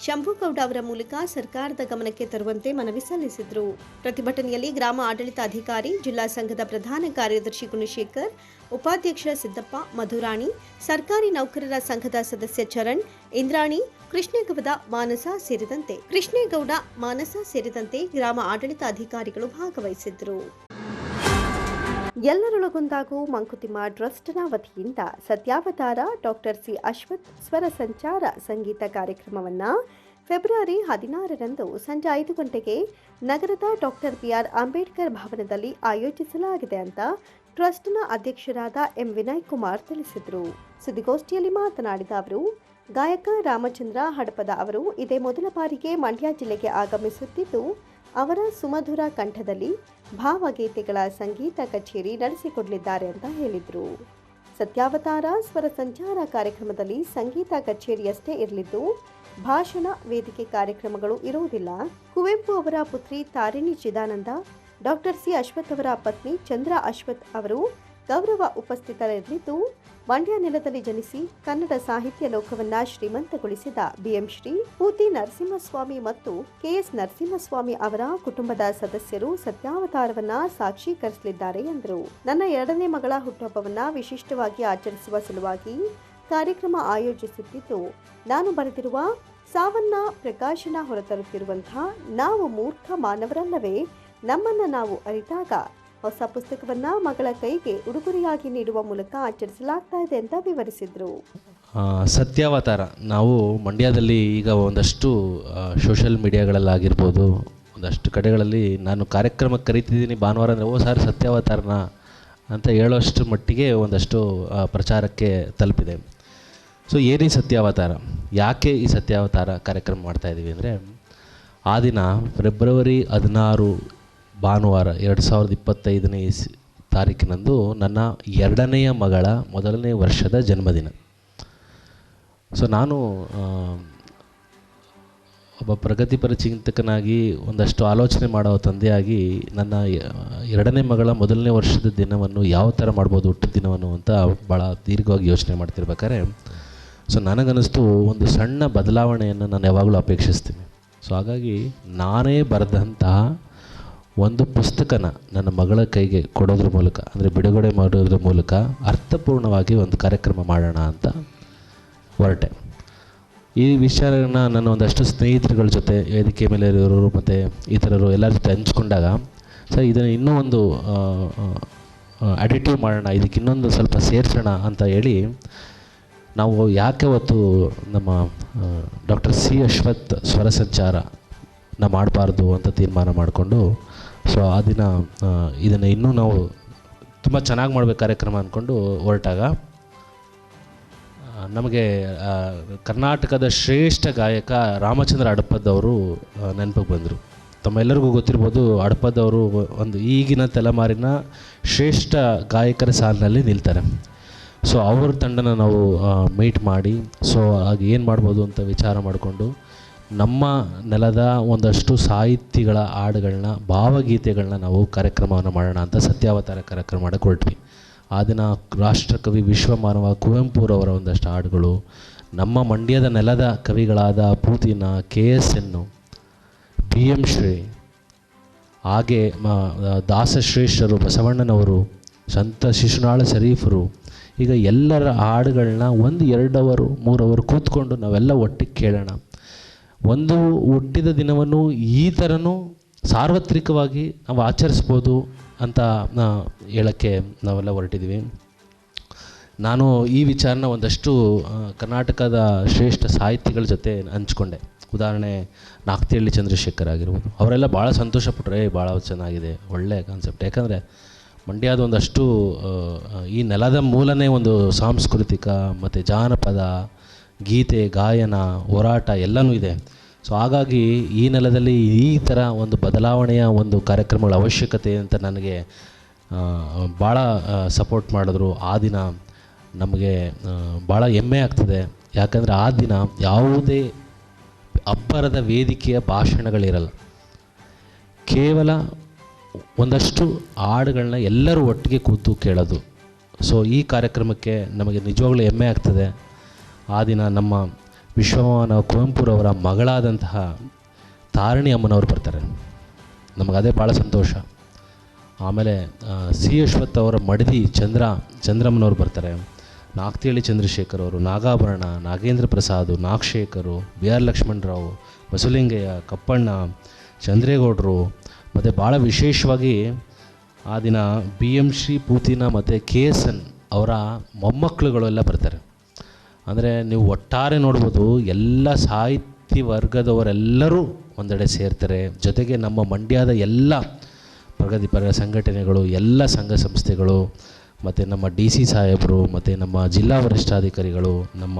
ಶಂಭುಗೌಡ ಅವರ ಮೂಲಕ ಸರ್ಕಾರದ ಗಮನಕ್ಕೆ ತರುವಂತೆ ಮನವಿ ಸಲ್ಲಿಸಿದರು. ಪ್ರತಿಭಟನೆಯಲ್ಲಿ ಗ್ರಾಮ ಆಡಳಿತಾಧಿಕಾರಿ, ಜಿಲ್ಲಾ ಸಂಘದ ಪ್ರಧಾನ ಕಾರ್ಯದರ್ಶಿ ಗುಣಶೇಖರ್, ಉಪಾಧ್ಯಕ್ಷ ಸಿದ್ದಪ್ಪ, ಮಧುರಾಣಿ, ಸರ್ಕಾರಿ ನೌಕರರ ಸಂಘದ ಸದಸ್ಯ ಚರಣ್, ಇಂದ್ರಾಣಿ ಕೃಷ್ಣೇಗೌಡ ಮಾನಸ ಸೇರಿದಂತೆ ಕೃಷ್ಣೇಗೌಡ, ಮಾನಸ ಸೇರಿದಂತೆ ಗ್ರಾಮ ಆಡಳಿತಾಧಿಕಾರಿಗಳು ಭಾಗವಹಿಸಿದ್ದರು ಎಲ್ಲರೊಳಗೊಂದಾಗೂ ಮಂಕುತಿಮ್ಮ ಟ್ರಸ್ಟ್ನ ವತಿಯಿಂದ ಸತ್ಯಾವತಾರ ಡಾಕ್ಟರ್ ಸಿ ಅಶ್ವಥ್ ಸ್ವರ ಸಂಚಾರ ಸಂಗೀತ ಕಾರ್ಯಕ್ರಮವನ್ನು ಫೆಬ್ರವರಿ ಹದಿನಾರರಂದು ಸಂಜೆ ಐದು ಗಂಟೆಗೆ ನಗರದ ಡಾಕ್ಟರ್ ಬಿಆರ್ ಅಂಬೇಡ್ಕರ್ ಭವನದಲ್ಲಿ ಆಯೋಜಿಸಲಾಗಿದೆ ಅಂತ ಟ್ರಸ್ಟ್ನ ಅಧ್ಯಕ್ಷರಾದ ಎಂ ವಿನಯ್ ಕುಮಾರ್ ತಿಳಿಸಿದರು. ಸುದ್ದಿಗೋಷ್ಠಿಯಲ್ಲಿ ಮಾತನಾಡಿದ ಅವರು, ಗಾಯಕ ರಾಮಚಂದ್ರ ಹಡಪದ ಅವರು ಇದೇ ಮೊದಲ ಬಾರಿಗೆ ಮಂಡ್ಯ ಜಿಲ್ಲೆಗೆ ಆಗಮಿಸುತ್ತಿದ್ದು ಅವರ ಸುಮಧುರ ಕಂಠದಲ್ಲಿ ಭಾವಗೀತೆಗಳ ಸಂಗೀತ ಕಚೇರಿ ನಡೆಸಿಕೊಡಲಿದ್ದಾರೆ ಅಂತ ಹೇಳಿದರು. ಸತ್ಯಾವತಾರ ಸ್ವರ ಸಂಚಾರ ಕಾರ್ಯಕ್ರಮದಲ್ಲಿ ಸಂಗೀತ ಕಚೇರಿಯಷ್ಟೇ ಇರಲಿದ್ದು, ಭಾಷಣ ವೇದಿಕೆ ಕಾರ್ಯಕ್ರಮಗಳು ಇರುವುದಿಲ್ಲ. ಕುವೆಂಪು ಅವರ ಪುತ್ರಿ ತಾರಿಣಿ ಚಿದಾನಂದ, ಡಾಕ್ಟರ್ ಸಿ ಅಶ್ವಥ್ ಅವರ ಪತ್ನಿ ಚಂದ್ರ ಅಶ್ವಥ್ ಅವರು ಗೌರವ ಉಪಸ್ಥಿತರಿರಲಿದ್ದು, ಮಂಡ್ಯ ನೆಲದಲ್ಲಿ ಜನಿಸಿ ಕನ್ನಡ ಸಾಹಿತ್ಯ ಲೋಕವನ್ನ ಶ್ರೀಮಂತಗೊಳಿಸಿದ ಬಿಎಂ ಶ್ರೀ ಪೂತಿ ನರಸಿಂಹಸ್ವಾಮಿ ಮತ್ತು ಕೆಎಸ್ ನರಸಿಂಹಸ್ವಾಮಿ ಅವರ ಕುಟುಂಬದ ಸದಸ್ಯರು ಸತ್ಯಾವತಾರವನ್ನ ಸಾಕ್ಷೀಕರಿಸಲಿದ್ದಾರೆ ಎಂದರು. ನನ್ನ ಎರಡನೇ ಮಗಳ ಹುಟ್ಟುಹಬ್ಬವನ್ನ ವಿಶಿಷ್ಟವಾಗಿ ಆಚರಿಸುವ ಸಲುವಾಗಿ ಕಾರ್ಯಕ್ರಮ ಆಯೋಜಿಸುತ್ತಿದ್ದು, ನಾನು ಬರೆದಿರುವ ಸಾವನ್ನ ಪ್ರಕಾಶನ ಹೊರತರುತ್ತಿರುವಂತಹ ನಾವು ಮೂರ್ಖ ಮಾನವರಲ್ಲವೇ, ನಮ್ಮನ್ನ ನಾವು ಅರಿತಾಗ ಹೊಸ ಪುಸ್ತಕವನ್ನ ಮಗಳ ಕೈಗೆ ಉಡುಗೊರೆಯಾಗಿ ನೀಡುವ ಮೂಲಕ ಆಚರಿಸಲಾಗ್ತಾ ಇದೆ ಅಂತ ವಿವರಿಸಿದ್ರು. ಸತ್ಯಾವತಾರ. ನಾವು ಮಂಡ್ಯದಲ್ಲಿ ಈಗ ಒಂದಷ್ಟು ಸೋಷಿಯಲ್ ಮೀಡಿಯಾಗಳಲ್ಲಾಗಿರ್ಬೋದು ಒಂದಷ್ಟು ಕಡೆಗಳಲ್ಲಿ ನಾನು ಕಾರ್ಯಕ್ರಮಕ್ಕೆ ಕರಿತಿದ್ದೀನಿ ಭಾನುವಾರ ಅಂದರೆ, ಓ ಸರ್ ಸತ್ಯಾವತಾರನ ಅಂತ ಹೇಳೋಷ್ಟು ಮಟ್ಟಿಗೆ ಒಂದಷ್ಟು ಪ್ರಚಾರಕ್ಕೆ ತಲುಪಿದೆ. ಸೊ ಏನೇ ಸತ್ಯಾವತಾರ, ಯಾಕೆ ಈ ಸತ್ಯಾವತಾರ ಕಾರ್ಯಕ್ರಮ ಮಾಡ್ತಾ ಇದ್ದೀವಿ ಅಂದರೆ, ಆ ದಿನ ಫೆಬ್ರವರಿ ಹದಿನಾರು ಭಾನುವಾರ ಎರಡು ಸಾವಿರದ ಇಪ್ಪತ್ತೈದನೇ ಇಸ್ ತಾರೀಕಿನಂದು ನನ್ನ ಎರಡನೆಯ ಮಗಳ ಮೊದಲನೇ ವರ್ಷದ ಜನ್ಮದಿನ. ಸೊ ನಾನು ಒಬ್ಬ ಪ್ರಗತಿಪರ ಚಿಂತಕನಾಗಿ ಒಂದಷ್ಟು ಆಲೋಚನೆ ಮಾಡೋ ತಂದೆಯಾಗಿ ನನ್ನ ಎರಡನೇ ಮಗಳ ಮೊದಲನೇ ವರ್ಷದ ದಿನವನ್ನು ಯಾವ ಥರ ಮಾಡ್ಬೋದು, ಹುಟ್ಟಿದ ದಿನವನ್ನು ಅಂತ ಭಾಳ ದೀರ್ಘವಾಗಿ ಯೋಚನೆ ಮಾಡ್ತಿರ್ಬೇಕಾದ್ರೆ, ಸೊ, ನನಗನ್ನಿಸ್ತು ಒಂದು ಸಣ್ಣ ಬದಲಾವಣೆಯನ್ನು ನಾನು ಯಾವಾಗಲೂ ಅಪೇಕ್ಷಿಸ್ತೀನಿ. ಸೊ ಹಾಗಾಗಿ ನಾನೇ ಬರೆದಂತಹ ಒಂದು ಪುಸ್ತಕನ ನನ್ನ ಮಗಳ ಕೈಗೆ ಕೊಡೋದ್ರ ಮೂಲಕ, ಅಂದರೆ ಬಿಡುಗಡೆ ಮಾಡೋದ್ರ ಮೂಲಕ ಅರ್ಥಪೂರ್ಣವಾಗಿ ಒಂದು ಕಾರ್ಯಕ್ರಮ ಮಾಡೋಣ ಅಂತ ಹೊರಟೆ. ಈ ವಿಚಾರನ ನನ್ನ ಒಂದಷ್ಟು ಸ್ನೇಹಿತರುಗಳ ಜೊತೆ ವೇದಿಕೆ ಮೇಲೆ ಇರೋರು ಮತ್ತು ಇತರರು ಎಲ್ಲರ ಜೊತೆ ಹಂಚ್ಕೊಂಡಾಗ, ಸರ್, ಇದನ್ನು ಇನ್ನೂ ಒಂದು ಅಡಿಟಿವ್ ಮಾಡೋಣ, ಇದಕ್ಕೆ ಇನ್ನೊಂದು ಸ್ವಲ್ಪ ಸೇರಿಸೋಣ ಅಂತ ಹೇಳಿ ನಾವು ಯಾಕೆ ಅವತ್ತು ನಮ್ಮ ಡಾಕ್ಟರ್ ಸಿ ಅಶ್ವಥ್ ಸ್ವರ ನಾ ಮಾಡಬಾರ್ದು ಅಂತ ತೀರ್ಮಾನ ಮಾಡಿಕೊಂಡು ಸೊ ಆ ದಿನ ಇದನ್ನು ಇನ್ನೂ ನಾವು ತುಂಬ ಚೆನ್ನಾಗಿ ಮಾಡಬೇಕು ಕಾರ್ಯಕ್ರಮ ಅಂದ್ಕೊಂಡು ಹೊರಟಾಗ ನಮಗೆ ಕರ್ನಾಟಕದ ಶ್ರೇಷ್ಠ ಗಾಯಕ ರಾಮಚಂದ್ರ ಅಡಪದವರು ನೆನಪಿಗೆ ಬಂದರು. ತಮ್ಮೆಲ್ಲರಿಗೂ ಗೊತ್ತಿರ್ಬೋದು ಅಡಪದವರು ಒಂದು ಈಗಿನ ತಲೆಮಾರಿನ ಶ್ರೇಷ್ಠ ಗಾಯಕರ ಸಾಲಿನಲ್ಲಿ ನಿಲ್ತಾರೆ. ಸೊ ಅವ್ರ ತಂಡನ ನಾವು ಮೀಟ್ ಮಾಡಿ, ಸೊ ಆಗ ಏನು ಮಾಡ್ಬೋದು ಅಂತ ವಿಚಾರ ಮಾಡಿಕೊಂಡು ನಮ್ಮ ನೆಲದ ಒಂದಷ್ಟು ಸಾಹಿತಿಗಳ ಹಾಡುಗಳನ್ನ ಭಾವಗೀತೆಗಳನ್ನ ನಾವು ಕಾರ್ಯಕ್ರಮವನ್ನು ಮಾಡೋಣ ಅಂತ ಸತ್ಯಾವತಾರ ಕಾರ್ಯಕ್ರಮ ಮಾಡೋಕ್ಕೆ ಆ ದಿನ ರಾಷ್ಟ್ರಕವಿ ವಿಶ್ವಮಾನವ ಕುವೆಂಪುರವರ ಒಂದಷ್ಟು ಹಾಡುಗಳು, ನಮ್ಮ ಮಂಡ್ಯದ ನೆಲದ ಕವಿಗಳಾದ ಪೂತಿನ K S N, B M Shri, ಹಾಗೆ ದಾಸಶ್ರೇಷ್ಠರು ಬಸವಣ್ಣನವರು, ಸಂತ ಶಿಶುನಾಳ ಶರೀಫರು, ಈಗ ಎಲ್ಲರ ಹಾಡುಗಳನ್ನ ಒಂದು ಎರಡು ಅವರು ಮೂರು ಅವರು ಕೂತ್ಕೊಂಡು ನಾವೆಲ್ಲ ಒಟ್ಟಿಗೆ ಕೇಳೋಣ. ಒಂದು ಹುಟ್ಟಿದ ದಿನವನ್ನು ಈ ಥರನೂ ಸಾರ್ವತ್ರಿಕವಾಗಿ ನಾವು ಆಚರಿಸ್ಬೋದು ಅಂತ ಹೇಳೋಕ್ಕೆ ನಾವೆಲ್ಲ ಹೊರಟಿದ್ದೀವಿ. ನಾನು ಈ ವಿಚಾರನ ಒಂದಷ್ಟು ಕರ್ನಾಟಕದ ಶ್ರೇಷ್ಠ ಸಾಹಿತಿಗಳ ಜೊತೆ ಹಂಚ್ಕೊಂಡೆ. ಉದಾಹರಣೆ ನಾಕ್ತಿಹಳ್ಳಿ ಚಂದ್ರಶೇಖರ್ ಆಗಿರ್ಬೋದು. ಅವರೆಲ್ಲ ಭಾಳ ಸಂತೋಷಪಟ್ಟರೆ ಭಾಳ ಚೆನ್ನಾಗಿದೆ ಒಳ್ಳೆಯ ಕಾನ್ಸೆಪ್ಟ್ ಯಾಕಂದರೆ ಮಂಡ್ಯದ ಒಂದಷ್ಟು ಈ ನೆಲದ ಮೂಲನೇ ಒಂದು ಸಾಂಸ್ಕೃತಿಕ ಮತ್ತು ಜಾನಪದ ಗೀತೆ, ಗಾಯನ, ಹೋರಾಟ ಎಲ್ಲನೂ ಇದೆ. ಸೊ ಹಾಗಾಗಿ ಈ ನೆಲದಲ್ಲಿ ಈ ಥರ ಒಂದು ಬದಲಾವಣೆಯ ಒಂದು ಕಾರ್ಯಕ್ರಮಗಳ ಅವಶ್ಯಕತೆ ಅಂತ ನನಗೆ ಭಾಳ ಸಪೋರ್ಟ್ ಮಾಡಿದ್ರು. ಆ ದಿನ ನಮಗೆ ಭಾಳ ಹೆಮ್ಮೆ ಆಗ್ತದೆ. ಯಾಕಂದರೆ ಆ ದಿನ ಯಾವುದೇ ಅಬ್ಬರದ ವೇದಿಕೆಯ ಭಾಷಣಗಳಿರಲ್ಲ. ಕೇವಲ ಒಂದಷ್ಟು ಹಾಡುಗಳನ್ನ ಎಲ್ಲರೂ ಒಟ್ಟಿಗೆ ಕೂತು ಕೇಳೋದು. ಸೊ ಈ ಕಾರ್ಯಕ್ರಮಕ್ಕೆ ನಮಗೆ ನಿಜವಾಗ್ಲೂ ಹೆಮ್ಮೆ ಆಗ್ತದೆ. ಆ ದಿನ ನಮ್ಮ ವಿಶ್ವಮಾನ ಕುವೆಂಪುರವರ ಮಗಳಾದಂತಹ ತಾರಿಣಿ ಅಮ್ಮನವರು ಬರ್ತಾರೆ. ನಮಗೆ ಅದೇ ಭಾಳ ಸಂತೋಷ. ಆಮೇಲೆ ಸಿ ಅಶ್ವಥ್ ಅವರ ಮಡದಿ ಚಂದ್ರ, ಚಂದ್ರಮ್ಮನವರು ಬರ್ತಾರೆ. ನಾಗ್ತಿಹಳ್ಳಿ ಚಂದ್ರಶೇಖರ್ ಅವರು, ನಾಗಾಭರಣ, ನಾಗೇಂದ್ರ ಪ್ರಸಾದ್, ನಾಗಶೇಖರು, ಬಿ ಆರ್ ಲಕ್ಷ್ಮಣರಾವ್ ಬಸವಲಿಂಗಯ್ಯ, ಕಪ್ಪಣ್ಣ, ಚಂದ್ರೇಗೌಡರು, ಮತ್ತು ಭಾಳ ವಿಶೇಷವಾಗಿ ಆ ದಿನ ಬಿ ಎಂ ಶ್ರೀ ಪೂತಿನ ಮತ್ತು ಕೆ ಎಸ್ ಎನ್ ಅವರ ಮೊಮ್ಮಕ್ಕಳುಗಳೆಲ್ಲ ಬರ್ತಾರೆ. ಅಂದರೆ ನೀವು ಒಟ್ಟಾರೆ ನೋಡ್ಬೋದು ಎಲ್ಲ ಸಾಹಿತ್ಯ ವರ್ಗದವರೆಲ್ಲರೂ ಒಂದೆಡೆ ಸೇರ್ತಾರೆ. ಜೊತೆಗೆ ನಮ್ಮ ಮಂಡ್ಯದ ಎಲ್ಲ ಪ್ರಗತಿಪರ ಸಂಘಟನೆಗಳು, ಎಲ್ಲ ಸಂಘ ಸಂಸ್ಥೆಗಳು, ಮತ್ತು ನಮ್ಮ ಡಿ ಸಿ ಸಾಹೇಬರು, ಮತ್ತು ನಮ್ಮ ಜಿಲ್ಲಾ ವರಿಷ್ಠಾಧಿಕಾರಿಗಳು, ನಮ್ಮ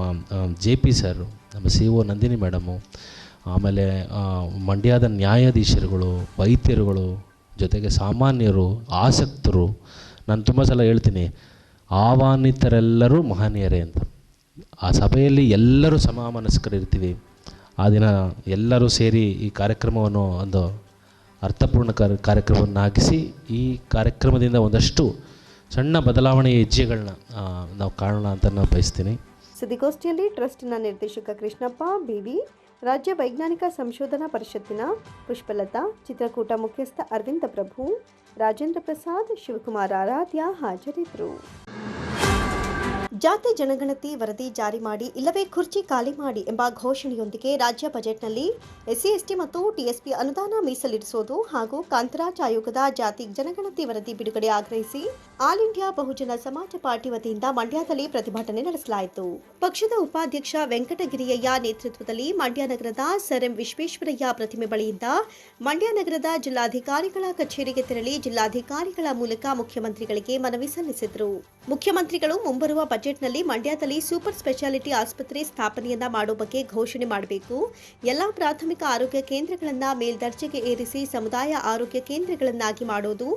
ಜೆ ಪಿ ಸರ್, ನಮ್ಮ ಸಿ ಒ ನಂದಿನಿ ಮೇಡಮು, ಆಮೇಲೆ ಮಂಡ್ಯದ ನ್ಯಾಯಾಧೀಶರುಗಳು, ವೈದ್ಯರುಗಳು, ಜೊತೆಗೆ ಸಾಮಾನ್ಯರು, ಆಸಕ್ತರು. ನಾನು ತುಂಬ ಸಲ ಹೇಳ್ತೀನಿ, ಆಹ್ವಾನಿತರೆಲ್ಲರೂ ಮಹನೀಯರೇ ಅಂತ. ಆ ಸಭೆಯಲ್ಲಿ ಎಲ್ಲರೂ ಸಮಮನಸ್ಕರಿರ್ತೀವಿ ಆ ದಿನ ಎಲ್ಲರೂ ಸೇರಿ ಈ ಕಾರ್ಯಕ್ರಮವನ್ನು ಒಂದು ಅರ್ಥಪೂರ್ಣ ಕಾರ್ಯ, ಕಾರ್ಯಕ್ರಮವನ್ನಾಗಿಸಿ ಈ ಕಾರ್ಯಕ್ರಮದಿಂದ ಒಂದಷ್ಟು ಸಣ್ಣ ಬದಲಾವಣೆಯ ಹೆಜ್ಜೆಗಳನ್ನ ನಾವು ಕಾಣೋಣ ಅಂತ ನಾನು ಬಯಸ್ತೀನಿ. ಸುದ್ದಿಗೋಷ್ಠಿಯಲ್ಲಿ ಟ್ರಸ್ಟ್ನ ನಿರ್ದೇಶಕ ಕೃಷ್ಣಪ್ಪ, ಬಿವಿ, ರಾಜ್ಯ ವೈಜ್ಞಾನಿಕ ಸಂಶೋಧನಾ ಪರಿಷತ್ತಿನ ಪುಷ್ಪಲತಾ, ಚಿತ್ರಕೂಟ ಮುಖ್ಯಸ್ಥ ಅರವಿಂದ ಪ್ರಭು, ರಾಜೇಂದ್ರ ಪ್ರಸಾದ್, ಶಿವಕುಮಾರ್ ಆರಾಧ್ಯ ಹಾಜರಿದ್ದರು. ಜಾತಿ ಜನಗಣತಿ ವರದಿ ಜಾರಿ ಮಾಡಿ, ಇಲ್ಲವೇ ಕುರ್ಚಿ ಖಾಲಿ ಮಾಡಿ ಎಂಬ ಘೋಷಣೆಯೊಂದಿಗೆ ರಾಜ್ಯ ಬಜೆಟ್ನಲ್ಲಿ ಎಸ್ಸಿ, ಎಸ್ಟಿ ಮತ್ತು ಟಿಎಸ್ಪಿ ಅನುದಾನ ಮೀಸಲಿರಿಸುವುದು ಹಾಗೂ ಕಾಂತರಾಜ್ ಆಯೋಗದ ಜಾತಿ ಜನಗಣತಿ ವರದಿ ಬಿಡುಗಡೆ ಆಗ್ರಹಿಸಿ, ಆಲ್ ಇಂಡಿಯಾ ಬಹುಜನ ಸಮಾಜ ಪಾರ್ಟಿ ವತಿಯಿಂದ ಮಂಡ್ಯದಲ್ಲಿ ಪ್ರತಿಭಟನೆ ನಡೆಸಲಾಯಿತು. ಪಕ್ಷದ ಉಪಾಧ್ಯಕ್ಷ ವೆಂಕಟಗಿರಿಯಯ್ಯ ನೇತೃತ್ವದಲ್ಲಿ ಮಂಡ್ಯ ನಗರದ ಸರ್ ಎಂ ವಿಶ್ವೇಶ್ವರಯ್ಯ ಪ್ರತಿಮೆ ಬಳಿಯಿಂದ ಮಂಡ್ಯ ನಗರದ ಜಿಲ್ಲಾಧಿಕಾರಿಗಳ ಕಚೇರಿಗೆ ತೆರಳಿ ಜಿಲ್ಲಾಧಿಕಾರಿಗಳ ಮೂಲಕ ಮುಖ್ಯಮಂತ್ರಿಗಳಿಗೆ ಮನವಿ ಸಲ್ಲಿಸಿದರು. ಮುಖ್ಯಮಂತ್ರಿಗಳು ಮುಂಬರುವ ಬಜೆಟ್ನಲ್ಲಿ ಮಂಡ್ಯದಲ್ಲಿ ಸೂಪರ್ ಸ್ಪೆಷಾಲಿಟಿ ಆಸ್ಪತ್ರೆ ಸ್ಥಾಪನೆಯನ್ನ ಮಾಡೋ ಬಗ್ಗೆ ಘೋಷಣೆ ಮಾಡಬೇಕು. ಎಲ್ಲಾ ಪ್ರಾಥಮಿಕ ಆರೋಗ್ಯ ಕೇಂದ್ರಗಳನ್ನ ಮೇಲ್ದರ್ಜೆಗೆ ಏರಿಸಿ ಸಮುದಾಯ ಆರೋಗ್ಯ ಕೇಂದ್ರಗಳನ್ನಾಗಿ ಮಾಡೋದು,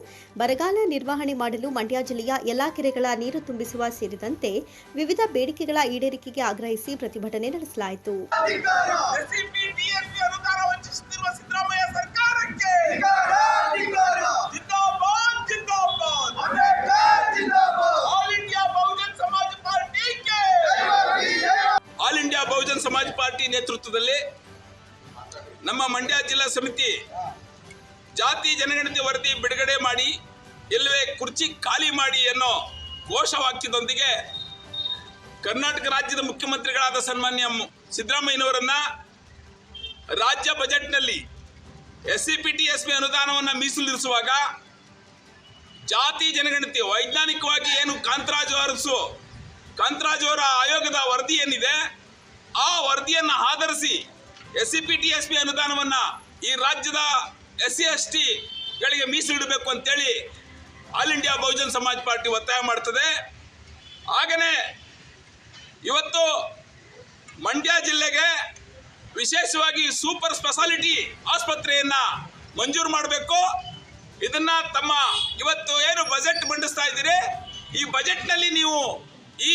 ಬರಗಾಲ ನಿರ್ವಹಣೆ ಮಾಡಲು ಮಂಡ್ಯ ಜಿಲ್ಲೆಯ ಎಲ್ಲ ಕೆರೆಗಳ ನೀರು ತುಂಬಿಸುವ ಸೇರಿದಂತೆ ವಿವಿಧ ಬೇಡಿಕೆಗಳ ಈಡೇರಿಕೆಗೆ ಆಗ್ರಹಿಸಿ ಪ್ರತಿಭಟನೆ ನಡೆಸಲಾಯಿತು. ಸಿದ್ದರಾಮಯ್ಯ ಸರ್ಕಾರಕ್ಕೆ. ಆಲ್ ಬಹುಜನ ಸಮಾಜ್ ಪಾರ್ಟಿ ನೇತೃತ್ವದಲ್ಲಿ ನಮ್ಮ ಮಂಡ್ಯ ಜಿಲ್ಲಾ ಸಮಿತಿ ಜಾತಿ ಜನಗಣತಿ ವರದಿ ಬಿಡುಗಡೆ ಮಾಡಿ ಎಲ್ಲವೇ ಕುರ್ಚಿ ಖಾಲಿ ಮಾಡಿ ಅನ್ನೋ ಘೋಷವಾಕ್ಯದೊಂದಿಗೆ ಕರ್ನಾಟಕ ರಾಜ್ಯದ ಮುಖ್ಯಮಂತ್ರಿಗಳಾದ ಸನ್ಮಾನ್ಯ ಸಿದ್ದರಾಮಯ್ಯನವರನ್ನ ರಾಜ್ಯ ಬಜೆಟ್ನಲ್ಲಿ S C P T S P ಅನುದಾನವನ್ನು ಮೀಸಲಿರಿಸುವಾಗ ಜಾತಿ ಜನಗಣತಿ ವೈಜ್ಞಾನಿಕವಾಗಿ ಏನು ಕಾಂತರಾಜು ಅರಸು ಕಾಂತರಾಜು ಅವರ ಆಯೋಗದ ವರದಿ ಏನಿದೆ ಆ ವರದಿಯನ್ನು ಆಧರಿಸಿ S C P T S P ಅನುದಾನವನ್ನು ಈ ರಾಜ್ಯದ ಎಸ್ ಸಿ ಎಸ್ ಟಿಗಳಿಗೆ ಮೀಸಲಿಡಬೇಕು ಅಂತೇಳಿ all India Bahujan Samaj party ಒತ್ತಾಯ ಮಾಡ್ತದೆ. ಹಾಗೆಯೇ ಇವತ್ತು ಮಂಡ್ಯ ಜಿಲ್ಲೆಗೆ ವಿಶೇಷವಾಗಿ ಸೂಪರ್ ಸ್ಪೆಷಾಲಿಟಿ ಆಸ್ಪತ್ರೆಯನ್ನ ಮಂಜೂರು ಮಾಡಬೇಕು. ಇದನ್ನ ತಮ್ಮ ಇವತ್ತು ಏನು ಬಜೆಟ್ ಮಂಡಿಸ್ತಾ ಇದ್ದೀರಿ? ಈ ಬಜೆಟ್ನಲ್ಲಿ ನೀವು ಈ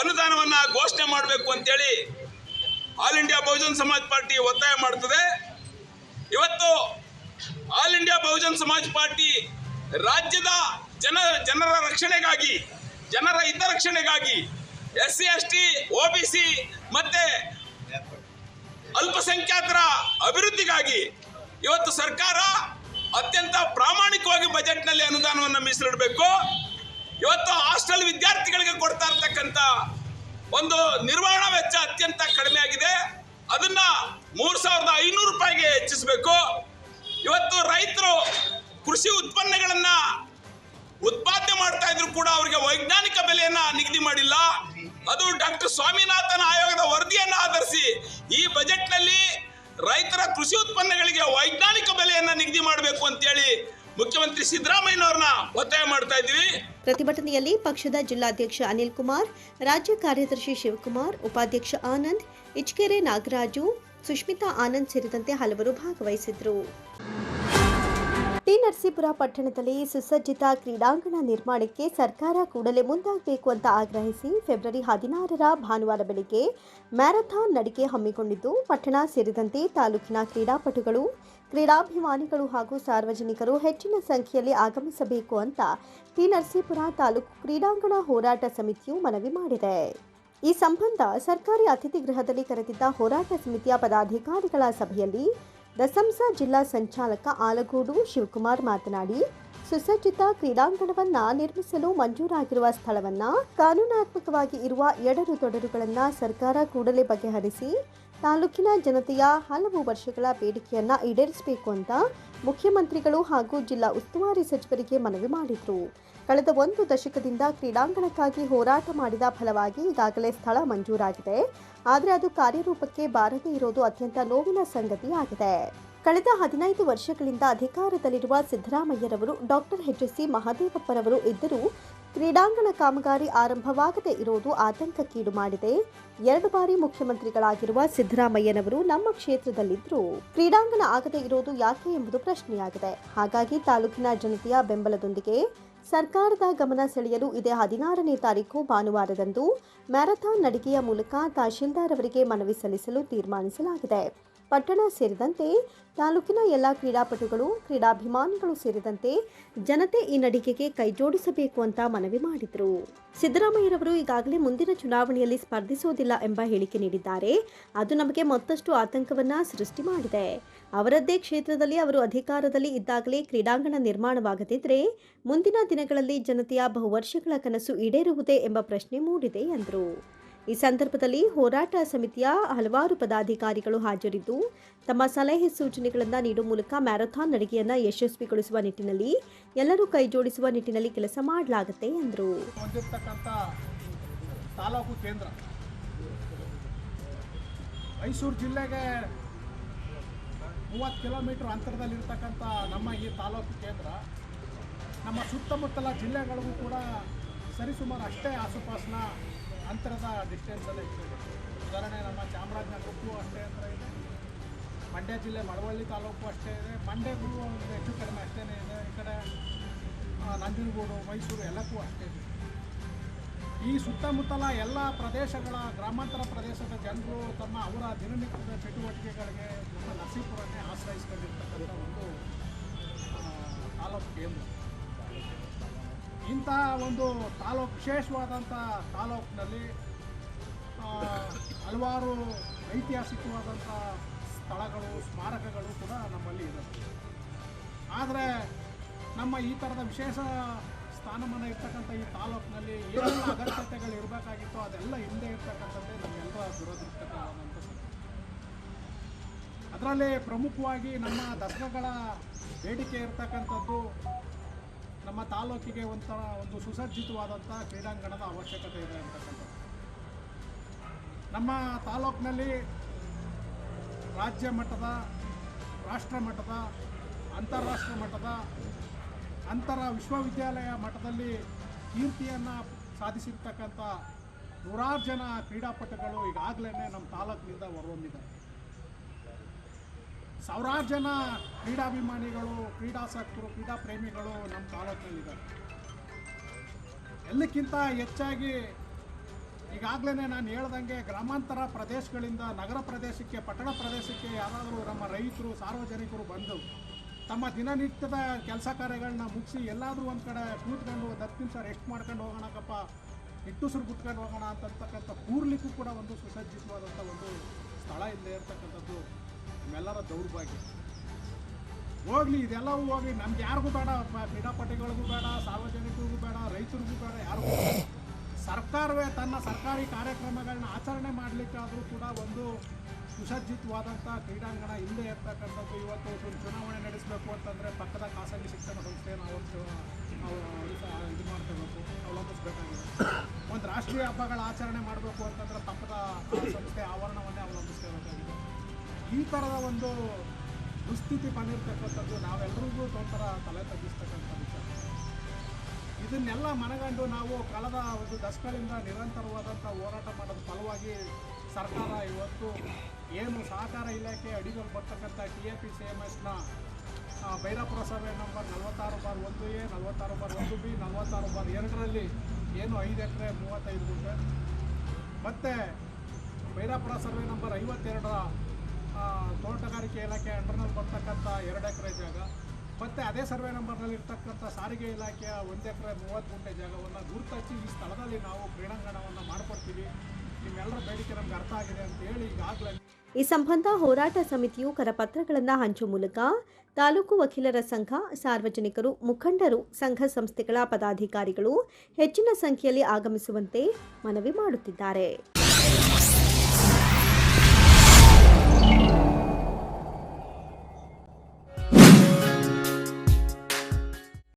ಅನುದಾನವನ್ನ ಘೋಷಣೆ ಮಾಡಬೇಕು ಅಂತೇಳಿ all India Bahujan Samaj party ಒತ್ತಾಯ ಮಾಡ್ತದೆ. ಇವತ್ತು all India Bahujan Samaj party ರಾಜ್ಯದ ಜನ, ಜನರ ರಕ್ಷಣೆಗಾಗಿ, ಜನರ ಹಿತರಕ್ಷಣೆಗಾಗಿ S C, S T, O B C ಮತ್ತೆ ಅಲ್ಪಸಂಖ್ಯಾತರ ಅಭಿವೃದ್ಧಿಗಾಗಿ ಇವತ್ತು ಸರ್ಕಾರ ಅತ್ಯಂತ ಪ್ರಾಮಾಣಿಕವಾಗಿ ಬಜೆಟ್ನಲ್ಲಿ ಅನುದಾನವನ್ನು ಮೀಸಲಿಡಬೇಕು. ಇವತ್ತು ಹಾಸ್ಟೆಲ್ ವಿದ್ಯಾರ್ಥಿಗಳಿಗೆ ಕೊಡ್ತಾ ಇರ್ತಕ್ಕಂಥ ಒಂದು ನಿರ್ವಹಣಾ ವೆಚ್ಚ ಅತ್ಯಂತ ಕಡಿಮೆ ಆಗಿದೆ. ಅದನ್ನ ಮೂರ್ ಸಾವಿರದ ಐನೂರು ರೂಪಾಯಿಗೆ ಹೆಚ್ಚಿಸಬೇಕು. ಇವತ್ತು ರೈತರು ಕೃಷಿ ಉತ್ಪನ್ನಗಳನ್ನ ಉತ್ಪಾದನೆ ಮಾಡ್ತಾ ಇದ್ರು ಕೂಡ ಅವರಿಗೆ ವೈಜ್ಞಾನಿಕ ಬೆಲೆಯನ್ನ ನಿಗದಿ ಮಾಡಿಲ್ಲ. ಅದು ಡಾಕ್ಟರ್ ಸ್ವಾಮಿನಾಥನ್ ಆಯೋಗದ ವರದಿಯನ್ನ ಆಧರಿಸಿ ಈ ಬಜೆಟ್ನಲ್ಲಿ ರೈತರ ಕೃಷಿ ಉತ್ಪನ್ನಗಳಿಗೆ ವೈಜ್ಞಾನಿಕ ಬೆಲೆಯನ್ನ ನಿಗದಿ ಮಾಡಬೇಕು ಅಂತೇಳಿ ಮುಖ್ಯಮಂತ್ರಿ ಸಿದ್ದರಾಮಯ್ಯನವ್ರನ್ನ ಒತ್ತಾಯ ಮಾಡ್ತಾ ಇದ್ದೀವಿ. ಪ್ರತಿಭಟನೆಯಲ್ಲಿ ಪಕ್ಷದ ಜಿಲ್ಲಾಧ್ಯಕ್ಷ ಅನಿಲ್ ಕುಮಾರ್, ರಾಜ್ಯ ಕಾರ್ಯದರ್ಶಿ ಶಿವಕುಮಾರ್, ಉಪಾಧ್ಯಕ್ಷ ಆನಂದ್ ಇಚ್ಕೆರೆ ನಾಗರಾಜು, ಸುಷ್ಮಿತಾ ಆನಂದ್ ಸೇರಿದಂತೆ ಹಲವರು ಭಾಗವಹಿಸಿದ್ರು. ನರಸೀಪುರ ಪಟ್ಟಣದಲ್ಲಿ ಸುಸಜ್ಜಿತ ಕ್ರೀಡಾಂಗಣ ನಿರ್ಮಾಣಕ್ಕೆ ಸರ್ಕಾರ ಕೂಡಲೇ ಮುಂದಾಗಬೇಕು ಅಂತ ಆಗ್ರಹಿಸಿ ಫೆಬ್ರವರಿ ಹದಿನಾರರ ಭಾನುವಾರ ಬೆಳಿಗ್ಗೆ ಮ್ಯಾರಥಾನ್ ನಡಿಗೆ ಹಮ್ಮಿಕೊಂಡಿದ್ದು, ಪಟ್ಟಣ ಸೇರಿದಂತೆ ತಾಲೂಕಿನ ಕ್ರೀಡಾಪಟುಗಳು ಕ್ರೀಡಾಭಿಮಾನಿಗಳು ಹಾಗೂ ಸಾರ್ವಜನಿಕರು ಹೆಚ್ಚಿನ ಸಂಖ್ಯೆಯಲ್ಲಿ ಆಗಮಿಸಬೇಕು ಅಂತ ಟಿ ನರಸೀಪುರ ತಾಲೂಕು ಕ್ರೀಡಾಂಗಣ ಹೋರಾಟ ಸಮಿತಿಯು ಮನವಿ ಮಾಡಿದೆ. ಈ ಸಂಬಂಧ ಸರ್ಕಾರಿ ಅತಿಥಿ ಗೃಹದಲ್ಲಿ ಕರೆದಿದ್ದ ಹೋರಾಟ ಸಮಿತಿಯ ಪದಾಧಿಕಾರಿಗಳ ಸಭೆಯಲ್ಲಿ ದಸಂಸ ಜಿಲ್ಲಾ ಸಂಚಾಲಕ ಆಲಗೂಡು ಶಿವಕುಮಾರ್ ಮಾತನಾಡಿ, ಸುಸಜ್ಜಿತ ಕ್ರೀಡಾಂಗಣವನ್ನು ನಿರ್ಮಿಸಲು ಮಂಜೂರಾಗಿರುವ ಸ್ಥಳವನ್ನ ಕಾನೂನಾತ್ಮಕವಾಗಿ ಇರುವ ಎಡರು ತೊಡರುಗಳನ್ನು ಸರ್ಕಾರ ಕೂಡಲೇ ಬಗೆಹರಿಸಿ ತಾಲೂಕಿನ ಜನತೆಯ ಹಲವು ವರ್ಷಗಳ ಬೇಡಿಕೆಯನ್ನ ಈಡೇರಿಸಬೇಕು ಅಂತ ಮುಖ್ಯಮಂತ್ರಿಗಳು ಹಾಗೂ ಜಿಲ್ಲಾ ಉಸ್ತುವಾರಿ ಸಚಿವರಿಗೆ ಮನವಿ ಮಾಡಿದರು. ಕಳೆದ ಒಂದು ದಶಕದಿಂದ ಕ್ರೀಡಾಂಗಣಕ್ಕಾಗಿ ಹೋರಾಟ ಮಾಡಿದ ಫಲವಾಗಿ ಈಗಾಗಲೇ ಸ್ಥಳ ಮಂಜೂರಾಗಿದೆ. ಆದರೆ ಅದು ಕಾರ್ಯರೂಪಕ್ಕೆ ಬಾರದೇ ಇರೋದು ಅತ್ಯಂತ ನೋವಿನ ಸಂಗತಿಯಾಗಿದೆ ಕಳೆದ ಹದಿನೈದು ವರ್ಷಗಳಿಂದ ಅಧಿಕಾರದಲ್ಲಿರುವ ಸಿದ್ದರಾಮಯ್ಯರವರು ಡಾಕ್ಟರ್ ಎಚ್ ಎಸ್ ಸಿ ಮಹದೇವಪ್ಪರವರು ಇದ್ದರೂ ಕ್ರೀಡಾಂಗಣ ಕಾಮಗಾರಿ ಆರಂಭವಾಗದೇ ಇರೋದು ಆತಂಕಕ್ಕೀಡು ಮಾಡಿದೆ. ಎರಡು ಬಾರಿ ಮುಖ್ಯಮಂತ್ರಿಗಳಾಗಿರುವ ಸಿದ್ದರಾಮಯ್ಯನವರು ನಮ್ಮ ಕ್ಷೇತ್ರದಲ್ಲಿದ್ದರೂ ಕ್ರೀಡಾಂಗಣ ಆಗದೇ ಇರೋದು ಯಾಕೆ ಎಂಬುದು ಪ್ರಶ್ನೆಯಾಗಿದೆ. ಹಾಗಾಗಿ ತಾಲೂಕಿನ ಜನತೆಯ ಬೆಂಬಲದೊಂದಿಗೆ ಸರ್ಕಾರದ ಗಮನ ಸೆಳೆಯಲು ಇದೇ ಹದಿನಾರನೇ ತಾರೀಕು ಭಾನುವಾರದಂದು ಮ್ಯಾರಥಾನ್ ನಡಿಗೆಯ ಮೂಲಕ ತಹಶೀಲ್ದಾರ್ ಅವರಿಗೆ ಮನವಿ ಸಲ್ಲಿಸಲು ತೀರ್ಮಾನಿಸಲಾಗಿದೆ. ಪಟ್ಟಣ ಸೇರಿದಂತೆ ತಾಲೂಕಿನ ಎಲ್ಲ ಕ್ರೀಡಾಪಟುಗಳು, ಕ್ರೀಡಾಭಿಮಾನಿಗಳು ಸೇರಿದಂತೆ ಜನತೆ ಈ ನಡಿಗೆಗೆ ಕೈಜೋಡಿಸಬೇಕು ಅಂತ ಮನವಿ ಮಾಡಿದರು. ಸಿದ್ದರಾಮಯ್ಯರವರು ಈಗಾಗಲೇ ಮುಂದಿನ ಚುನಾವಣೆಯಲ್ಲಿ ಸ್ಪರ್ಧಿಸುವುದಿಲ್ಲ ಎಂಬ ಹೇಳಿಕೆ ನೀಡಿದ್ದಾರೆ. ಅದು ನಮಗೆ ಮತ್ತಷ್ಟು ಆತಂಕವನ್ನ ಸೃಷ್ಟಿ ಮಾಡಿದೆ. ಅವರದ್ದೇ ಕ್ಷೇತ್ರದಲ್ಲಿ ಅವರು ಅಧಿಕಾರದಲ್ಲಿ ಇದ್ದಾಗಲೇ ಕ್ರೀಡಾಂಗಣ ನಿರ್ಮಾಣವಾಗದಿದ್ದರೆ ಮುಂದಿನ ದಿನಗಳಲ್ಲಿ ಜನತೆಯ ಬಹುವರ್ಷಗಳ ಕನಸು ಈಡೇರುವುದೇ ಎಂಬ ಪ್ರಶ್ನೆ ಮೂಡಿದೆ ಎಂದರು. ಈ ಸಂದರ್ಭದಲ್ಲಿ ಹೋರಾಟ ಸಮಿತಿಯ ಹಲವಾರು ಪದಾಧಿಕಾರಿಗಳು ಹಾಜರಿದ್ದು, ತಮ್ಮ ಸಲಹೆ ಸೂಚನೆಗಳನ್ನು ನೀಡುವ ಮೂಲಕ ಮ್ಯಾರಥಾನ್ ನಡಿಗೆಯನ್ನು ಯಶಸ್ವಿಗೊಳಿಸುವ ನಿಟ್ಟಿನಲ್ಲಿ ಎಲ್ಲರೂ ಕೈಜೋಡಿಸುವ ನಿಟ್ಟಿನಲ್ಲಿ ಕೆಲಸ ಮಾಡಲಾಗುತ್ತೆ ಎಂದರು ತಾಲೂಕು ಕೇಂದ್ರ, ಮೈಸೂರು ಜಿಲ್ಲೆಗೆ ಮೂವತ್ತು ಕಿಲೋಮೀಟರ್ ಅಂತರದಲ್ಲಿರ್ತಕ್ಕಂಥ ನಮ್ಮ ಈ ತಾಲೂಕು ಕೇಂದ್ರ, ನಮ್ಮ ಸುತ್ತಮುತ್ತಲ ಜಿಲ್ಲೆಗಳಿಗೂ ಕೂಡ ಸರಿಸುಮಾರು ಅಷ್ಟೇ ಆಸುಪಾಸಿನ ಅಂತರದ ಡಿಸ್ಟೆನ್ಸಲ್ಲೇ ಇದೆ ಉದಾಹರಣೆ ನಮ್ಮ ಚಾಮರಾಜನಗರಕ್ಕೂ ಅಷ್ಟೇ ಅಂತರ ಇದೆ. ಮಂಡ್ಯ ಜಿಲ್ಲೆ ಮಳವಳ್ಳಿ ತಾಲೂಕು ಅಷ್ಟೇ ಇದೆ. ಮಂಡ್ಯಗೂ ಒಂದು ಹೆಚ್ಚು ಕಡಿಮೆ ಅಷ್ಟೇ ಇದೆ. ಈ ಕಡೆ ನಂಜನಗೂಡು, ಮೈಸೂರು ಎಲ್ಲಕ್ಕೂ ಅಷ್ಟೇ ಇದೆ. ಈ ಸುತ್ತಮುತ್ತಲ ಎಲ್ಲ ಪ್ರದೇಶಗಳ, ಗ್ರಾಮಾಂತರ ಪ್ರದೇಶದ ಜನರು ತಮ್ಮ ಅವರ ದಿನನಿತ್ಯದ ಚಟುವಟಿಕೆಗಳಿಗೆ ನಮ್ಮ ನರಸೀಪುರನ್ನೇ ಆಶ್ರಯಿಸಿಕೊಂಡಿರ್ತಕ್ಕಂಥ ಒಂದು ತಾಲೂಕು ಕೇಂದ್ರ. ಇಂತಹ ಒಂದು ತಾಲೂಕು, ವಿಶೇಷವಾದಂಥ ತಾಲೂಕಿನಲ್ಲಿ ಹಲವಾರು ಐತಿಹಾಸಿಕವಾದಂಥ ಸ್ಥಳಗಳು, ಸ್ಮಾರಕಗಳು ಕೂಡ ನಮ್ಮಲ್ಲಿ ಇದೆ ಆದರೆ ನಮ್ಮ ಈ ಥರದ ವಿಶೇಷ ಸ್ಥಾನಮಾನ ಇರ್ತಕ್ಕಂಥ ಈ ತಾಲೂಕಿನಲ್ಲಿ ಏನೆಲ್ಲ ಅಗತ್ಯತೆಗಳು ಇರಬೇಕಾಗಿತ್ತು ಅದೆಲ್ಲ ಹಿಂದೆ ಇರ್ತಕ್ಕಂಥದ್ದೇ ನಮಗೆಲ್ಲ ದುರದೃಷ್ಟಕರವಾದಂಥ. ಅದರಲ್ಲಿ ಪ್ರಮುಖವಾಗಿ ನಮ್ಮ ದಸರಾಗಳ ಬೇಡಿಕೆ ಇರ್ತಕ್ಕಂಥದ್ದು ನಮ್ಮ ತಾಲೂಕಿಗೆ ಒಂಥರ ಒಂದು ಸುಸಜ್ಜಿತವಾದಂಥ ಕ್ರೀಡಾಂಗಣದ ಅವಶ್ಯಕತೆ ಇದೆ ಅಂತಕ್ಕಂಥದ್ದು. ನಮ್ಮ ತಾಲೂಕಿನಲ್ಲಿ ರಾಜ್ಯ ಮಟ್ಟದ, ರಾಷ್ಟ್ರ ಮಟ್ಟದ, ಅಂತಾರಾಷ್ಟ್ರ ಮಟ್ಟದ, ಅಂತರ ವಿಶ್ವವಿದ್ಯಾಲಯ ಮಟ್ಟದಲ್ಲಿ ಕೀರ್ತಿಯನ್ನು ಸಾಧಿಸಿರ್ತಕ್ಕಂಥ ನೂರಾರು ಜನ ಕ್ರೀಡಾಪಟುಗಳು ಈಗಾಗಲೇ ನಮ್ಮ ತಾಲೂಕಿನಿಂದ ಹೊರಹೊಮ್ಮಿದ್ದಾರೆ. ಸಾವಿರಾರು ಜನ ಕ್ರೀಡಾಭಿಮಾನಿಗಳು, ಕ್ರೀಡಾಸಕ್ತರು ಕ್ರೀಡಾ ಪ್ರೇಮಿಗಳು ನಮ್ಮ ತಾಲೂಕಿನಲ್ಲಿದ್ದಾರೆ. ಎಲ್ಲಕ್ಕಿಂತ ಹೆಚ್ಚಾಗಿ ಈಗಾಗಲೇ ನಾನು ಹೇಳ್ದಂಗೆ ಗ್ರಾಮಾಂತರ ಪ್ರದೇಶಗಳಿಂದ ನಗರ ಪ್ರದೇಶಕ್ಕೆ, ಪಟ್ಟಣ ಪ್ರದೇಶಕ್ಕೆ ಯಾರಾದರೂ ನಮ್ಮ ರೈತರು, ಸಾರ್ವಜನಿಕರು ಬಂದು ತಮ್ಮ ದಿನನಿತ್ಯದ ಕೆಲಸ ಕಾರ್ಯಗಳನ್ನ ಮುಗಿಸಿ ಎಲ್ಲಾದರೂ ಒಂದು ಕಡೆ ಕೂತ್ಕೊಂಡು ಒಂದು ಹತ್ತು ನಿಮಿಷ ರೆಸ್ಟ್ ಮಾಡ್ಕೊಂಡು ಹೋಗೋಣಕ್ಕಪ್ಪ ನಿಟ್ಟುಸಿರು ಬಿಟ್ಕೊಂಡು ಹೋಗೋಣ ಅಂತಕ್ಕಂಥ ಕೂರ್ಲಿಕ್ಕೂ ಕೂಡ ಒಂದು ಸುಸಜ್ಜಿತವಾದಂಥ ಒಂದು ಸ್ಥಳ ಇಲ್ಲದೆ ಇರ್ತಕ್ಕಂಥದ್ದು. ನಮ್ಮೆಲ್ಲರ ದೌರ್ಭಾಗ್ಯ. ಹೋಗ್ಲಿ, ಇದೆಲ್ಲವೂ ಹೋಗಿ ನಮ್ಗೆ ಯಾರಿಗೂ ಬೇಡ. ಕ್ರೀಡಾಪಟಿಗಳಿಗೂ ಬೇಡ, ಸಾರ್ವಜನಿಕರಿಗೂ ಬೇಡ, ರೈತರಿಗೂ ಬೇಡ, ಯಾರಿಗೂ. ಸರ್ಕಾರವೇ ತನ್ನ ಸರ್ಕಾರಿ ಕಾರ್ಯಕ್ರಮಗಳನ್ನ ಆಚರಣೆ ಮಾಡಲಿಕ್ಕಾದರೂ ಕೂಡ ಒಂದು ಸುಸಜ್ಜಿತವಾದಂಥ ಕ್ರೀಡಾಂಗಣ ಇಲ್ಲದೆ ಇರ್ತಕ್ಕಂಥದ್ದು ಇವತ್ತು ಒಂದು ಚುನಾವಣೆ ನಡೆಸಬೇಕು ಅಂತಂದರೆ ಪಕ್ಕದ ಖಾಸಗಿ ಶಿಕ್ಷಣ ಸಂಸ್ಥೆಯನ್ನು ಅವತ್ತು ನಾವು ಇದು- ಮಾಡ್ಕೋಬೇಕು, ಅವಲಂಬಿಸಬೇಕಾಗಿದೆ. ಒಂದು ರಾಷ್ಟ್ರೀಯ ಹಬ್ಬಗಳ ಆಚರಣೆ ಮಾಡಬೇಕು ಅಂತಂದರೆ ಪಕ್ಕದ ಸಂಸ್ಥೆ ಆವರಣವನ್ನೇ ಅವಲಂಬಿಸಬೇಕಾಗಿದೆ ಈ ಥರದ ಒಂದು ದುಸ್ಥಿತಿ ಬಂದಿರತಕ್ಕಂಥದ್ದು ನಾವೆಲ್ಲರಿಗೂ ಒಂಥರ ತಲೆ ತಗ್ಗಿಸ್ತಕ್ಕಂಥ ವಿಚಾರ ಇದನ್ನೆಲ್ಲ ಮನಗಂಡು ನಾವು ಕಳೆದ ಒಂದು ದಶಕದಿಂದ ನಿರಂತರವಾದಂಥ ಹೋರಾಟ ಮಾಡೋದ್ರ ಫಲವಾಗಿ ಸರ್ಕಾರ ಇವತ್ತು ಏನು ಸಹಕಾರ ಇಲಾಖೆ ಅಡಿಗಳು ಬರ್ತಕ್ಕಂಥ T A P C M ಎಸ್ನ ಭೈರಪುರ ಸಭೆ ನಂಬರ್ ನಲವತ್ತಾರು ಬಾರ್ ಒಂದು ಎ ನಲವತ್ತಾರು ಬಾರ್ ಒಂದು ಬಿ ನಲವತ್ತಾರು ಬಾರ್ ಎರಡರಲ್ಲಿ ಏನು ಐದು ಎಕರೆ ಮೂವತ್ತೈದು ಗುಂಟೆ. ಮತ್ತು ಬೈರಾಪುರ ಸರ್ವೆ ನಂಬರ್ ಐವತ್ತೆರಡರ ತೋಟಗಾರಿಕೆ ಇಲಾಖೆ ಅಂಡರ್ನಲ್ಲಿ ಬರ್ತಕ್ಕಂಥ ಎರಡು ಎಕರೆ ಜಾಗ, ಮತ್ತು ಅದೇ ಸರ್ವೆ ನಂಬರ್ನಲ್ಲಿ ಇರ್ತಕ್ಕಂಥ ಸಾರಿಗೆ ಇಲಾಖೆಯ ಒಂದು ಎಕರೆ ಮೂವತ್ತು ಗುಂಟೆ ಜಾಗವನ್ನು ಗುರುತಚ್ಚಿ ಈ ಸ್ಥಳದಲ್ಲಿ ನಾವು ಕ್ರೀಡಾಂಗಣವನ್ನು ಮಾಡಿಕೊಡ್ತೀವಿ. ನಿಮ್ಮೆಲ್ಲರ ಬೇಡಿಕೆ ನಮ್ಗೆ ಅರ್ಥ ಆಗಿದೆ ಅಂತ ಹೇಳಿ ಈಗಾಗಲೇ ಈ ಸಂಬಂಧ ಹೋರಾಟ ಸಮಿತಿಯು ಕರಪತ್ರಗಳನ್ನು ಹಂಚುವ ಮೂಲಕ ತಾಲೂಕು ವಕೀಲರ ಸಂಘ, ಸಾರ್ವಜನಿಕರು, ಮುಖಂಡರು, ಸಂಘ ಸಂಸ್ಥೆಗಳ ಪದಾಧಿಕಾರಿಗಳು ಹೆಚ್ಚಿನ ಸಂಖ್ಯೆಯಲ್ಲಿ ಆಗಮಿಸುವಂತೆ ಮನವಿ ಮಾಡುತ್ತಿದ್ದಾರೆ.